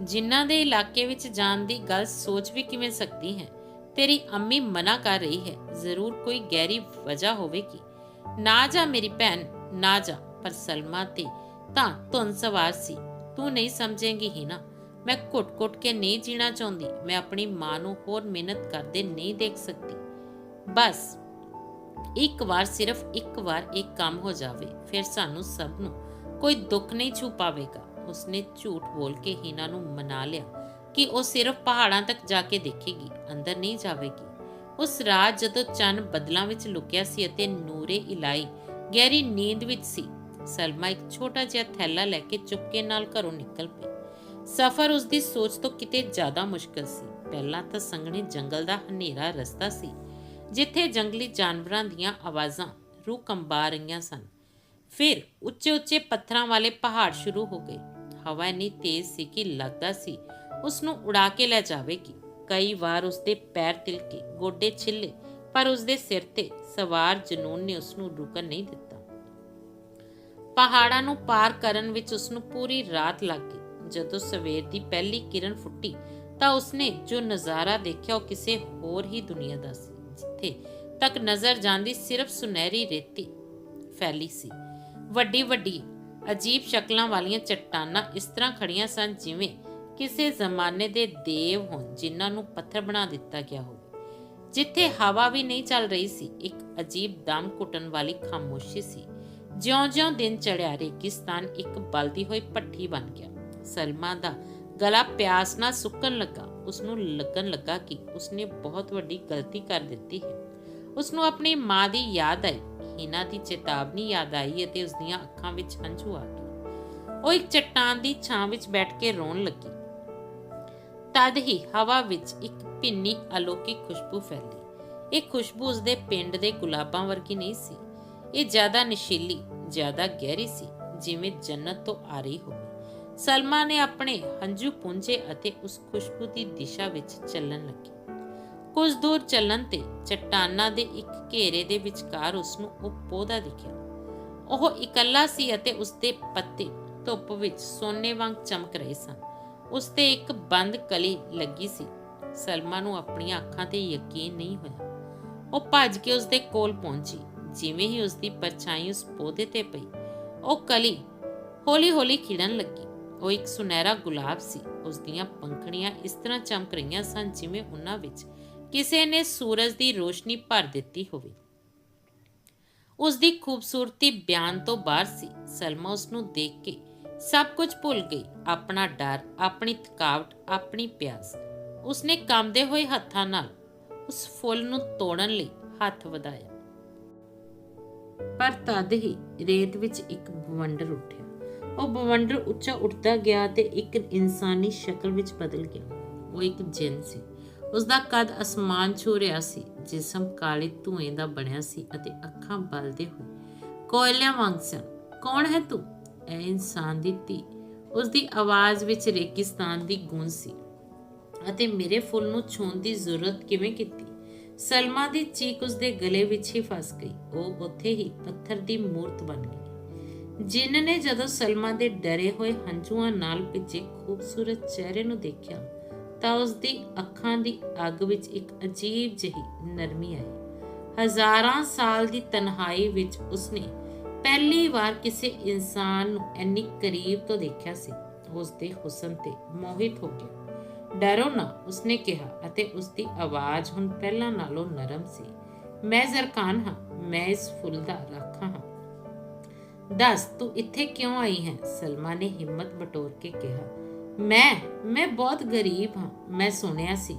ਜਿਨ੍ਹਾਂ ਦੇ ਇਲਾਕੇ ਵਿੱਚ ਜਾਣ ਦੀ ਗੱਲ ਸੋਚ ਵੀ ਕਿਵੇਂ ਸਕਦੀ ਹੈ? ਤੇਰੀ ਅੰਮੀ ਮਨਾ ਕਰ ਰਹੀ ਹੈ। ਜ਼ਰੂਰ ਕੋਈ ਗਹਿਰੀ ਵਜ੍ਹਾ ਹੋਵੇਗੀ ਨਾ ਜਾ ਮੇਰੀ ਭੈਣ, ਨਾ ਜਾ। ਪਰ ਸਲਮਾ ਤੇ ਤਾਂ ਧੁਨ ਸਵਾਰ ਸੀ। ਤੂੰ ਨਹੀਂ ਸਮਝੇਂਗੀ ਹੀ ਨਾ ਮੈਂ ਘੁੱਟ-ਘੁੱਟ ਕੇ ਨਹੀਂ ਜੀਣਾ ਚਾਹੁੰਦੀ। ਮੈਂ ਆਪਣੀ ਮਾਂ ਨੂੰ ਹੋਰ ਮਿਹਨਤ ਕਰਦੇ ਨਹੀਂ ਦੇਖ ਸਕਦੀ। ਬਸ, ਇੱਕ ਵਾਰ ਸਿਰਫ ਇੱਕ ਵਾਰ ਇਹ ਕੰਮ ਹੋ ਜਾਵੇ, ਫਿਰ ਸਾਨੂੰ ਸਭ ਨੂੰ ਕੋਈ ਦੁੱਖ ਨਹੀਂ ਛੁਪਾਵੇਗਾ ਉਸਨੇ ਝੂਠ ਬੋਲ ਕੇ ਹੀਨਾ ਨੂੰ ਮਨਾ ਲਿਆ ਕਿ ਉਹ ਸਿਰਫ ਪਹਾੜਾਂ ਤੱਕ ਜਾ ਕੇ ਦੇਖੇਗੀ, ਅੰਦਰ ਨਹੀਂ ਜਾਵੇਗੀ। ਉਸ ਰਾਤ ਜਦੋਂ ਚੰਨ ਬਦਲਾਂ ਵਿੱਚ ਲੁਕਿਆ ਸੀ ਅਤੇ ਨੂਰੇ ਇਲਾਈ, ਗਹਿਰੀ ਨੀਂਦ ਵਿੱਚ ਸੀ, ਸਲਮਾ ਇੱਕ ਛੋਟਾ ਜਿਹਾ ਥੈਲਾ ਲੈ ਕੇ ਚੁੱਪਕੇ ਨਾਲ ਘਰੋਂ ਨਿਕਲ ਪਈ। ਸਫ਼ਰ ਉਸ ਦੀ ਸੋਚ ਤੋਂ ਕਿਤੇ ਜ਼ਿਆਦਾ ਮੁਸ਼ਕਲ ਸੀ। ਪਹਿਲਾਂ ਤਾਂ ਸੰਘਣੇ ਜੰਗਲ ਦਾ ਹਨੇਰਾ ਰਸਤਾ ਸੀ ਜਿੱਥੇ ਜੰਗਲੀ ਜਾਨਵਰਾਂ ਦੀਆਂ ਆਵਾਜ਼ਾਂ ਰੂਹ ਕੰਬਾ ਰਹੀਆਂ ਸਨ। ਫਿਰ ਉੱਚੇ ਉੱਚੇ ਪੱਥਰਾਂ ਵਾਲੇ ਪਹਾੜ ਸ਼ੁਰੂ ਹੋ ਗਏ। ਹਵਾ ਇੰਨੀ ਤੇਜ਼ ਸੀ ਕਿ ਲੱਗਦਾ ਸੀ ਉਸ ਨੂੰ ਉਡਾ ਕੇ ਲੈ ਜਾਵੇਗੀ। ਕਈ ਵਾਰ ਉਸ ਦੇ ਪੈਰ ਤਿਲਕੇ, ਗੋਡੇ ਛਿੱਲੇ, ਪਰ ਉਸ ਦੇ ਸਿਰ ਤੇ ਸਵਾਰ ਜਨੂਨ ਨੇ ਉਸ ਨੂੰ ਰੁਕਣ ਨਹੀਂ ਦਿੱਤਾ। ਪਹਾੜਾਂ ਨੂੰ ਪਾਰ ਕਰਨ ਵਿੱਚ ਉਸ ਨੂੰ ਪੂਰੀ ਰਾਤ ਲੱਗ ਗਈ। ਜਦੋਂ ਸਵੇਰ ਦੀ ਪਹਿਲੀ ਕਿਰਨ ਫੁੱਟੀ ਤਾਂ ਉਸਨੇ ਜੋ ਨਜ਼ਾਰਾ ਦੇਖਿਆ ਉਹ ਕਿਸੇ ਹੋਰ ਹੀ ਦੁਨੀਆ ਦਾ ਸੀ। ਜਿੱਥੇ ਤੱਕ ਨਜ਼ਰ ਜਾਂਦੀ ਸਿਰਫ ਸੁਨਹਿਰੀ ਰੇਤੀ ਫੈਲੀ ਸੀ। ਵੱਡੀ ਵੱਡੀ ਅਜੀਬ ਸ਼ਕਲਾਂ ਵਾਲੀਆਂ ਚਟਾਨਾਂ ਇਸ ਤਰ੍ਹਾਂ ਖੜੀਆਂ ਸਨ ਜਿਵੇਂ ਕਿਸੇ ਜ਼ਮਾਨੇ ਦੇ ਦੇਵ ਹੋਣ ਜਿਨ੍ਹਾਂ ਨੂੰ ਪੱਥਰ ਬਣਾ ਦਿੱਤਾ ਗਿਆ ਹੋਵੇ। ਜਿੱਥੇ ਹਵਾ ਵੀ ਨਹੀਂ ਚੱਲ ਰਹੀ ਸੀ, ਇੱਕ ਅਜੀਬ ਦਮ ਘੁੱਟਣ ਵਾਲੀ ਖਾਮੋਸ਼ੀ ਸੀ। ਜਿਉਂ-ਜਿਉਂ ਦਿਨ ਚੜਿਆ ਰੇਗਿਸਤਾਨ ਇੱਕ ਬਲਦੀ ਹੋਈ ਭੱਠੀ ਬਣ ਗਿਆ। ਸਲਮਾ ਦਾ ਗਲਾ ਪਿਆਸ ਨਾਲ ਸੁੱਕਣ ਲੱਗਾ। ਉਸ ਨੂੰ ਲੱਗਣ ਲੱਗਾ ਕਿ ਉਸਨੇ ਬਹੁਤ ਵੱਡੀ ਗਲਤੀ ਕਰ ਦਿੱਤੀ ਹੈ। ਉਸ ਨੂੰ ਆਪਣੀ ਮਾਂ ਦੀ ਯਾਦ ਆਈ। ਹੀਨਾ ਦੀ ਚੇਤਾਵਨੀ ਯਾਦ ਆਈ ਅਤੇ ਉਸ ਦੀਆਂ ਅੱਖਾਂ ਵਿੱਚ ਹੰਝੂ ਆ ਗਏ। ਉਹ ਇੱਕ ਚਟਾਨ ਦੀ ਛਾਂ ਵਿੱਚ ਬੈਠ ਕੇ ਰੋਣ ਲੱਗੀ। ਤਦ ਹੀ ਹਵਾ ਵਿੱਚ ਇੱਕ ਭਿੰਨੀ ਅਲੌਕਿਕ ਖੁਸ਼ਬੂ ਫੈਲੀ। ਇਹ ਖੁਸ਼ਬੂ ਉਸਦੇ ਪਿੰਡ ਦੇ ਗੁਲਾਬਾਂ ਵਰਗੀ ਨਹੀਂ ਸੀ। ਇਹ ਜ਼ਿਆਦਾ ਨਸ਼ੀਲੀ, ਜ਼ਿਆਦਾ ਗਹਿਰੀ ਸੀ, ਜਿਵੇਂ ਜੰਨਤ ਤੋਂ ਆ ਰਹੀ ਹੋਵੇ। ਸਲਮਾ ਨੇ ਆਪਣੇ ਹੰਝੂ ਪੁੰਝੇ ਅਤੇ ਉਸ ਖੁਸ਼ਬੂ ਦੀ ਦਿਸ਼ਾ ਵਿੱਚ ਚੱਲਣ ਲੱਗੀ। ਕੁਝ ਦੂਰ ਚੱਲਣ ਤੇ ਚਟਾਨਾਂ ਦੇ ਇੱਕ ਘੇਰੇ ਦੇ ਵਿਚਕਾਰ ਉਸ ਨੂੰ ਉਹ ਪੌਦਾ ਦਿਖਿਆ। ਉਹ ਇਕੱਲਾ ਸੀ ਅਤੇ ਉਸ ਦੇ ਪੱਤੇ ਧੁੱਪ ਵਿੱਚ ਸੋਨੇ ਵਾਂਗ ਚਮਕ ਰਹੇ ਸਨ। ਉਸ ਤੇ ਇੱਕ ਬੰਦ ਕਲੀ ਲੱਗੀ ਸੀ। ਸਲਮਾ ਨੂੰ ਆਪਣੀਆਂ ਅੱਖਾਂ ਤੇ ਯਕੀਨ ਨਹੀਂ ਹੋਇਆ। ਉਹ ਭੱਜ ਕੇ ਉਸ ਦੇ ਕੋਲ ਪਹੁੰਚੀ। ਜਿਵੇਂ ਹੀ ਉਸ ਦੀ ਪਰਛਾਈ ਉਸ ਪੌਦੇ ਤੇ ਪਈ, ਉਹ ਕਲੀ ਹੌਲੀ-ਹੌਲੀ ਖਿੜਨ ਲੱਗੀ। ਉਹ ਇੱਕ ਸੁਨਹਿਰਾ ਗੁਲਾਬ ਸੀ। ਉਸ ਦੀਆਂ ਪੰਖੜੀਆਂ ਇਸ ਤਰ੍ਹਾਂ ਚਮਕ ਰਹੀਆਂ ਸਨ ਜਿਵੇਂ ਉਹਨਾਂ ਵਿੱਚ ਕਿਸੇ ਨੇ ਸੂਰਜ ਦੀ ਰੋਸ਼ਨੀ ਭਰ ਦਿੱਤੀ ਹੋਵੇ। ਉਸ ਦੀ ਖੂਬਸੂਰਤੀ ਬਿਆਨ ਤੋਂ ਬਾਹਰ ਸੀ। ਸਲਮਾ ਉਸ ਨੂੰ ਦੇਖ ਕੇ ਸਭ ਕੁਝ ਭੁੱਲ ਗਈ। ਆਪਣਾ ਡਰ, ਆਪਣੀ ਥਕਾਵਟ, ਆਪਣੀ ਪਿਆਸ। ਉਸਨੇ ਕੰਬਦੇ ਹੋਏ ਹੱਥਾਂ ਨਾਲ ਉਸ ਫੁੱਲ ਨੂੰ ਤੋੜਨ ਲਈ ਹੱਥ ਵਧਾਇਆ। ਪਰ ਤਦ ਹੀ ਰੇਤ ਵਿੱਚ ਇੱਕ ਬਵੰਡਰ ਉੱਠਿਆ। ਉਹ ਬਵੰਡਰ ਉੱਚਾ ਉੱਠਦਾ ਗਿਆ ਤੇ ਇੱਕ ਇਨਸਾਨੀ ਸ਼ਕਲ ਵਿੱਚ ਬਦਲ ਗਿਆ। ਉਹ ਇੱਕ ਜਿੰਨ ਸੀ। ਉਸ ਦਾ ਕੱਦ ਅਸਮਾਨ ਛੂ ਰਿਹਾ ਸੀ, ਜਿਸਮ ਕਾਲੇ ਧੂਏ ਦਾ ਬਣਿਆ ਸੀ ਅਤੇ ਅੱਖਾਂ ਬਲਦੇ ਹੋਏ। ਕੋਇਲਿਆਂ ਵਾਂਗ ਸਨ। ਕੌਣ ਹੈ ਤੂੰ? ਇਹ ਇਨਸਾਨ ਦੀ ਧੀ। ਉਸ ਦੀ ਆਵਾਜ਼ ਵਿੱਚ ਰੇਗਿਸਤਾਨ ਦੀ ਗੂੰਜ ਸੀ। ਅਤੇ ਮੇਰੇ ਫੁੱਲ ਨੂੰ ਛੂਣ ਦੀ ਜ਼ਰੂਰਤ ਕਿਵੇਂ ਕੀਤੀ? ਸਲਮਾ ਦੀ ਚੀਕ ਉਸ ਦੇ ਗਲੇ ਵਿੱਚ ਹੀ ਫਸ ਗਈ। ਉਹ ਉੱਥੇ ਹੀ ਪੱਥਰ ਦੀ ਮੂਰਤ ਬਣ ਗਈ। ਜਿਨ ਨੇ ਜਦੋਂ ਸਲਮਾ ਦੇ ਡਰੇ ਹੋਏ ਹੰਝੂਆਂ ਨਾਲ ਭਿੱਜੇ ਖੂਬਸੂਰਤ ਚਿਹਰੇ ਨੂੰ ਦੇਖਿਆ, ਤਾਂ ਉਸ ਦੀ ਅੱਖਾਂ ਦੀ ਅੱਗ ਵਿੱਚ ਇੱਕ ਅਜੀਬ ਜਿਹੀ ਨਰਮੀ ਆਈ। ਹਜ਼ਾਰਾਂ ਸਾਲ ਦੀ ਤਨਹਾਈ ਵਿੱਚ ਉਸਨੇ ਪਹਿਲੀ ਵਾਰ ਕਿਸੇ ਇਨਸਾਨ ਨੂੰ ਇੰਨੀ ਕਰੀਬ ਤੋਂ ਦੇਖਿਆ ਸੀ। ਉਸ ਦੇ ਹੁਸਨ ਤੇ ਮੋਹਿਤ ਹੋ ਗਿਆ। ਡਰੋ ਨਾ, ਉਸਨੇ ਕਿਹਾ ਅਤੇ ਉਸ ਦੀ ਆਵਾਜ਼ ਹੁਣ ਪਹਿਲਾਂ ਨਾਲੋਂ ਨਰਮ ਸੀ। ਮੈਂ ਜ਼ਰਕਾਨ ਹਾਂ, ਮੈਂ ਇਸ ਫੁੱਲ ਦਾ ਰਾਖਾ ਹਾਂ। ਦੱਸ, ਤੂੰ ਇੱਥੇ ਕਿਉਂ ਆਈ ਹੈ? ਸਲਮਾ ਨੇ ਹਿੰਮਤ ਬਟੋਰ ਕੇ ਕਿਹਾ, ਮੈਂ ਮੈਂ ਬਹੁਤ ਗਰੀਬ ਹਾਂ। ਮੈਂ ਸੁਣਿਆ ਸੀ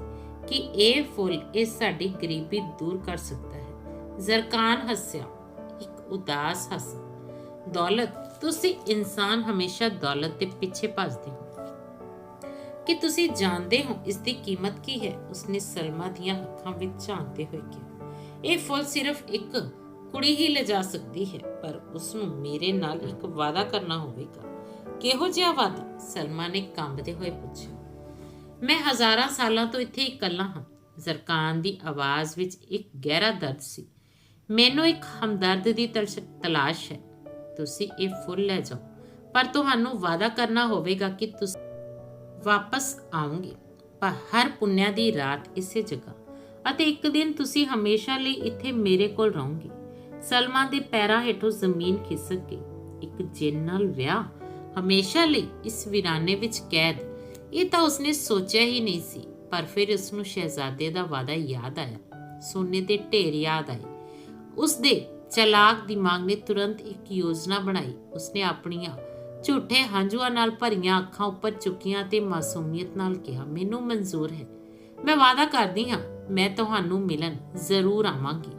ਕਿ ਇਹ ਫੁੱਲ ਇਹ ਸਾਡੀ ਗਰੀਬੀ ਦੂਰ ਕਰ ਸਕਦਾ ਹੈ। ਜ਼ਰਕਾਨ ਹੱਸਿਆ, ਇੱਕ ਉਦਾਸ ਹੱਸ, ਦੌਲਤ, ਤੁਸੀਂ ਇਨਸਾਨ ਹਮੇਸ਼ਾ ਦੌਲਤ ਦੇ ਪਿੱਛੇ ਭੱਜਦੇ ਹੋ। ਕਿ ਤੁਸੀਂ ਜਾਣਦੇ ਹੋ ਇਸ ਦੀ ਕੀਮਤ ਕੀ ਹੈ? ਉਸਨੇ ਸਲਮਾ ਦੀਆਂ ਅੱਖਾਂ ਵਿੱਚ ਝਾਂਕਦੇ ਹੋਏ ਕਿਹਾ, ਇਹ ਫੁੱਲ ਸਿਰਫ ਇੱਕ ਕੁੜੀ ਹੀ ਲਿਜਾ ਸਕਦੀ ਹੈ, ਪਰ ਉਸ ਨੂੰ ਮੇਰੇ ਨਾਲ ਇੱਕ ਵਾਅਦਾ ਕਰਨਾ ਹੋਵੇਗਾ। ਕਿਹੋ ਜਿਹਾ ਵਾਅਦਾ? ਸਲਮਾ ਨੇ ਕੰਬਦੇ ਹੋਏ ਪੁੱਛਿਆ। ਮੈਂ ਹਜ਼ਾਰਾਂ ਸਾਲਾਂ ਤੋਂ ਇੱਥੇ ਇਕੱਲਾ ਹਾਂ। ਜ਼ਰਕਾਨ ਦੀ ਆਵਾਜ਼ ਵਿੱਚ ਇੱਕ ਗਹਿਰਾ ਦਰਦ ਸੀ। ਮੈਨੂੰ ਇੱਕ ਹਮਦਰਦ ਦੀ ਤਲਸ਼- ਤਲਾਸ਼ ਹੈ। ਤੁਸੀਂ ਇਹ ਫੁੱਲ ਲੈ ਜਾਓ। ਪਰ ਤੁਹਾਨੂੰ ਵਾਅਦਾ ਕਰਨਾ ਹੋਵੇਗਾ ਕਿ ਤੁਸੀਂ, ਵਾਪਸ ਆਉਂਗੇ ਪਰ ਹਰ ਪੁੰਨਿਆ ਦੀ ਰਾਤ ਇਸੇ ਜਗ੍ਹਾ। ਅਤੇ ਇੱਕ ਦਿਨ ਤੁਸੀਂ ਹਮੇਸ਼ਾ ਲਈ ਇੱਥੇ ਮੇਰੇ ਕੋਲ ਰਹੋਗੇ। ਸਲਮਾ ਦੇ ਪੈਰਾਂ ਹੇਠੋਂ ਜ਼ਮੀਨ ਖਿਸਕ ਗਈ। ਇੱਕ ਜਿੰਨ ਨਾਲ ਵਿਆਹ ਹਮੇਸ਼ਾ ਲਈ ਇਸ ਵੀਰਾਨੇ ਵਿੱਚ ਕੈਦ। ਇਹ ਤਾਂ ਉਸਨੇ ਸੋਚਿਆ ਹੀ ਨਹੀਂ ਸੀ, ਪਰ ਫਿਰ ਉਸ ਨੂੰ ਸ਼ਹਿਜ਼ਾਦੇ ਦਾ ਵਾਅਦਾ ਯਾਦ ਆਇਆ। ਸੋਨੇ ਦੇ ਢੇਰ ਯਾਦ ਆਏ। ਉਸ ਦੇ ਚਲਾਕ ਦਿਮਾਗ ਨੇ ਤੁਰੰਤ ਇੱਕ ਯੋਜਨਾ ਬਣਾਈ। ਉਸਨੇ ਆਪਣੀਆਂ ਝੂਠੇ ਹੰਝੂਆਂ ਨਾਲ ਭਰੀਆਂ ਅੱਖਾਂ ਉੱਪਰ ਚੁੱਕੀਆਂ ਤੇ ਮਾਸੂਮੀਅਤ ਨਾਲ ਕਿਹਾ, ਮੈਨੂੰ ਮਨਜ਼ੂਰ ਹੈ। ਮੈਂ ਵਾਅਦਾ ਕਰਦੀ ਹਾਂ, ਮੈਂ ਤੁਹਾਨੂੰ ਮਿਲਣ ਜ਼ਰੂਰ ਆਵਾਂਗੀ।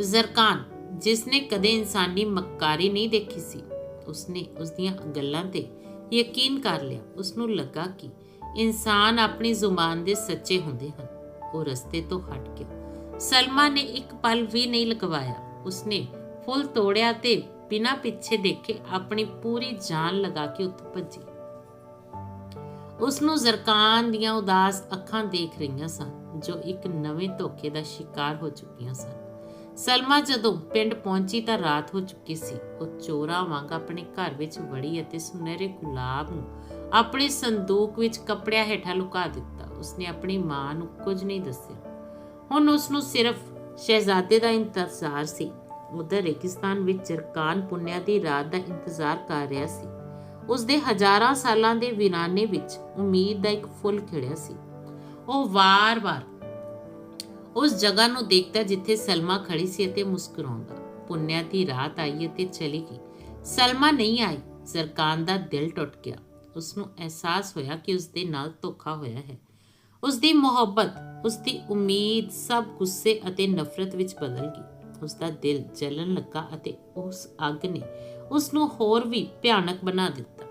ਜ਼ਰਕਾਨ, ਜਿਸਨੇ ਕਦੇ ਇਨਸਾਨੀ ਮੱਕਾਰੀ ਨਹੀਂ ਦੇਖੀ ਸੀ। ਉਸਨੇ ਉਸ ਦੀਆਂ ਗੱਲਾਂ ਤੇ ਯਕੀਨ ਕਰ ਲਿਆ ਉਸ ਨੂੰ ਲੱਗਾ ਕਿ ਇਨਸਾਨ ਆਪਣੀ ਜ਼ੁਬਾਨ ਦੇ ਸੱਚੇ ਹੁੰਦੇ ਹਨ। ਉਹ ਰਸਤੇ ਤੋਂ ਹਟ ਗਿਆ ਸਲਮਾ ਨੇ ਇੱਕ ਪਲ ਵੀ ਨਹੀਂ ਲਗਵਾਇਆ ਉਸਨੇ ਫੁੱਲ ਤੋੜਿਆ ਤੇ ਬਿਨਾਂ ਪਿੱਛੇ ਦੇਖੇ ਆਪਣੀ ਪੂਰੀ ਜਾਨ ਲਗਾ ਕੇ ਉੱਥੋਂ ਭੱਜੀ। ਉਸ ਨੂੰ ਜ਼ਰਕਾਨ ਦੀਆਂ ਉਦਾਸ ਅੱਖਾਂ ਦੇਖ ਰਹੀਆਂ ਸਨ, ਜੋ ਇੱਕ ਨਵੇਂ ਧੋਖੇ ਦਾ ਸ਼ਿਕਾਰ ਹੋ ਚੁੱਕੀਆਂ ਸਨ। ਸਲਮਾ ਜਦੋਂ ਪਿੰਡ ਪਹੁੰਚੀ ਤਾਂ ਰਾਤ ਹੋ ਚੁੱਕੀ ਸੀ। ਉਹ ਚੋਰਾਂ ਵਾਂਗ ਆਪਣੇ ਘਰ ਵਿੱਚ ਵੜੀ ਅਤੇ ਸੁਨਹਿਰੇ ਗੁਲਾਬ ਨੂੰ ਆਪਣੇ ਸੰਦੂਕ ਵਿੱਚ ਕੱਪੜਿਆਂ ਹੇਠਾਂ ਲੁਕਾ ਦਿੱਤਾ। ਉਸਨੇ ਆਪਣੀ ਮਾਂ ਨੂੰ ਕੁਝ ਨਹੀਂ ਦੱਸਿਆ। ਹੁਣ ਉਸ ਨੂੰ ਸਿਰਫ ਸ਼ਹਿਜ਼ਾਦੇ ਦਾ ਇੰਤਜ਼ਾਰ ਸੀ। ਉਧਰ ਰੇਗਿਸਤਾਨ ਵਿੱਚ ਜਰਕਾਨ ਪੁੰਨਿਆ ਦੀ ਰਾਤ ਦਾ ਇੰਤਜ਼ਾਰ ਕਰ ਰਿਹਾ ਸੀ। ਉਸ ਦੇ ਹਜ਼ਾਰਾਂ ਸਾਲਾਂ ਦੇ ਵੀਰਾਨੇ ਵਿੱਚ ਉਮੀਦ ਦਾ ਇੱਕ ਫੁੱਲ ਖਿੜਿਆ ਸੀ। ਉਹ ਵਾਰ-ਵਾਰ ਉਸ ਜਗ੍ਹਾ ਨੂੰ ਦੇਖਦਾ ਜਿੱਥੇ ਸਲਮਾ ਖੜੀ ਸੀ ਅਤੇ ਮੁਸਕਰਾਉਂਦਾ। ਪੁੰਨਿਆ ਦੀ ਰਾਤ ਆਈ ਅਤੇ ਚਲੀ ਗਈ। ਸਲਮਾ ਨਹੀਂ ਆਈ। ਜ਼ਰਕਾਨ ਦਾ ਦਿਲ ਟੁੱਟ ਗਿਆ। ਉਸ ਨੂੰ ਅਹਿਸਾਸ ਹੋਇਆ ਕਿ ਉਸ ਦੇ ਨਾਲ ਧੋਖਾ ਹੋਇਆ ਹੈ। ਉਸ ਦੀ ਮੁਹੱਬਤ ਉਸ ਦੀ ਉਮੀਦ ਸਭ ਗੁੱਸੇ ਅਤੇ ਨਫ਼ਰਤ ਵਿੱਚ ਬਦਲ ਗਈ। ਉਸ ਦਾ ਦਿਲ ਜਲਣ ਲੱਗਾ ਅਤੇ ਉਸ ਅੱਗ ਨੇ ਉਸ ਨੂੰ ਹੋਰ ਵੀ ਭਿਆਨਕ ਬਣਾ ਦਿੱਤਾ।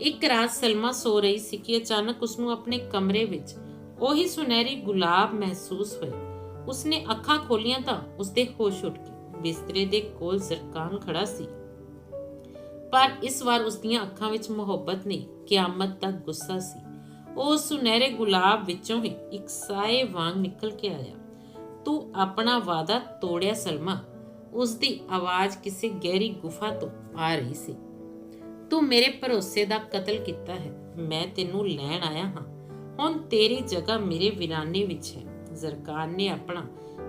ਇੱਕ ਰਾਤ ਸਲਮਾ ਸੋ ਰਹੀ ਸੀ ਕਿ ਅਚਾਨਕ ਉਸ ਨੂੰ ਆਪਣੇ ਕਮਰੇ ਵਿੱਚ ਉਹੀ ਸੁਨਹਿਰੀ ਗੁਲਾਬ ਮਹਿਸੂਸ ਹੋਇਆ। ਉਸਨੇ ਅੱਖਾਂ ਖੋਲੀਆਂ ਤਾਂ ਉਸਦੇ ਹੋਸ਼ ਉੱਡ ਗਏ। ਬਿਸਤਰੇ ਦੇ ਕੋਲ ਜ਼ਰਕਾਨ ਖੜਾ ਸੀ। ਪਰ ਇਸ ਵਾਰ ਉਸਦੀਆਂ ਅੱਖਾਂ ਵਿੱਚ ਮੁਹੱਬਤ ਨਹੀਂ, ਕਿਆਮਤ ਦਾ ਗੁੱਸਾ ਸੀ। ਉਹ ਸੁਨਹਿਰੇ ਗੁਲਾਬ ਵਿੱਚੋਂ ਹੀ ਇੱਕ ਸਾਏ ਵਾਂਗ ਨਿਕਲ ਕੇ ਆਇਆ। ਤੂੰ ਆਪਣਾ ਵਾਦਾ ਤੋੜਿਆ, ਸਲਮਾ। ਉਸਦੀ ਆਵਾਜ਼ ਕਿਸੇ ਗਹਿਰੀ ਗੁਫਾ ਤੋਂ ਆ ਰਹੀ ਸੀ। ਤੂੰ ਮੇਰੇ ਭਰੋਸੇ ਦਾ ਕਤਲ ਕੀਤਾ ਹੈ। ਮੈਂ ਤੈਨੂੰ ਲੈਣ ਆਇਆ ਹਾਂ। ਹੁਣ ਤੇਰੀ ਜਗ੍ਹਾ ਮੇਰੇ ਵਿਰਾਨੇ ਵਿੱਚ ਹੈ। ਜ਼ਰਕਾਨ ਨੇ ਆਪਣਾ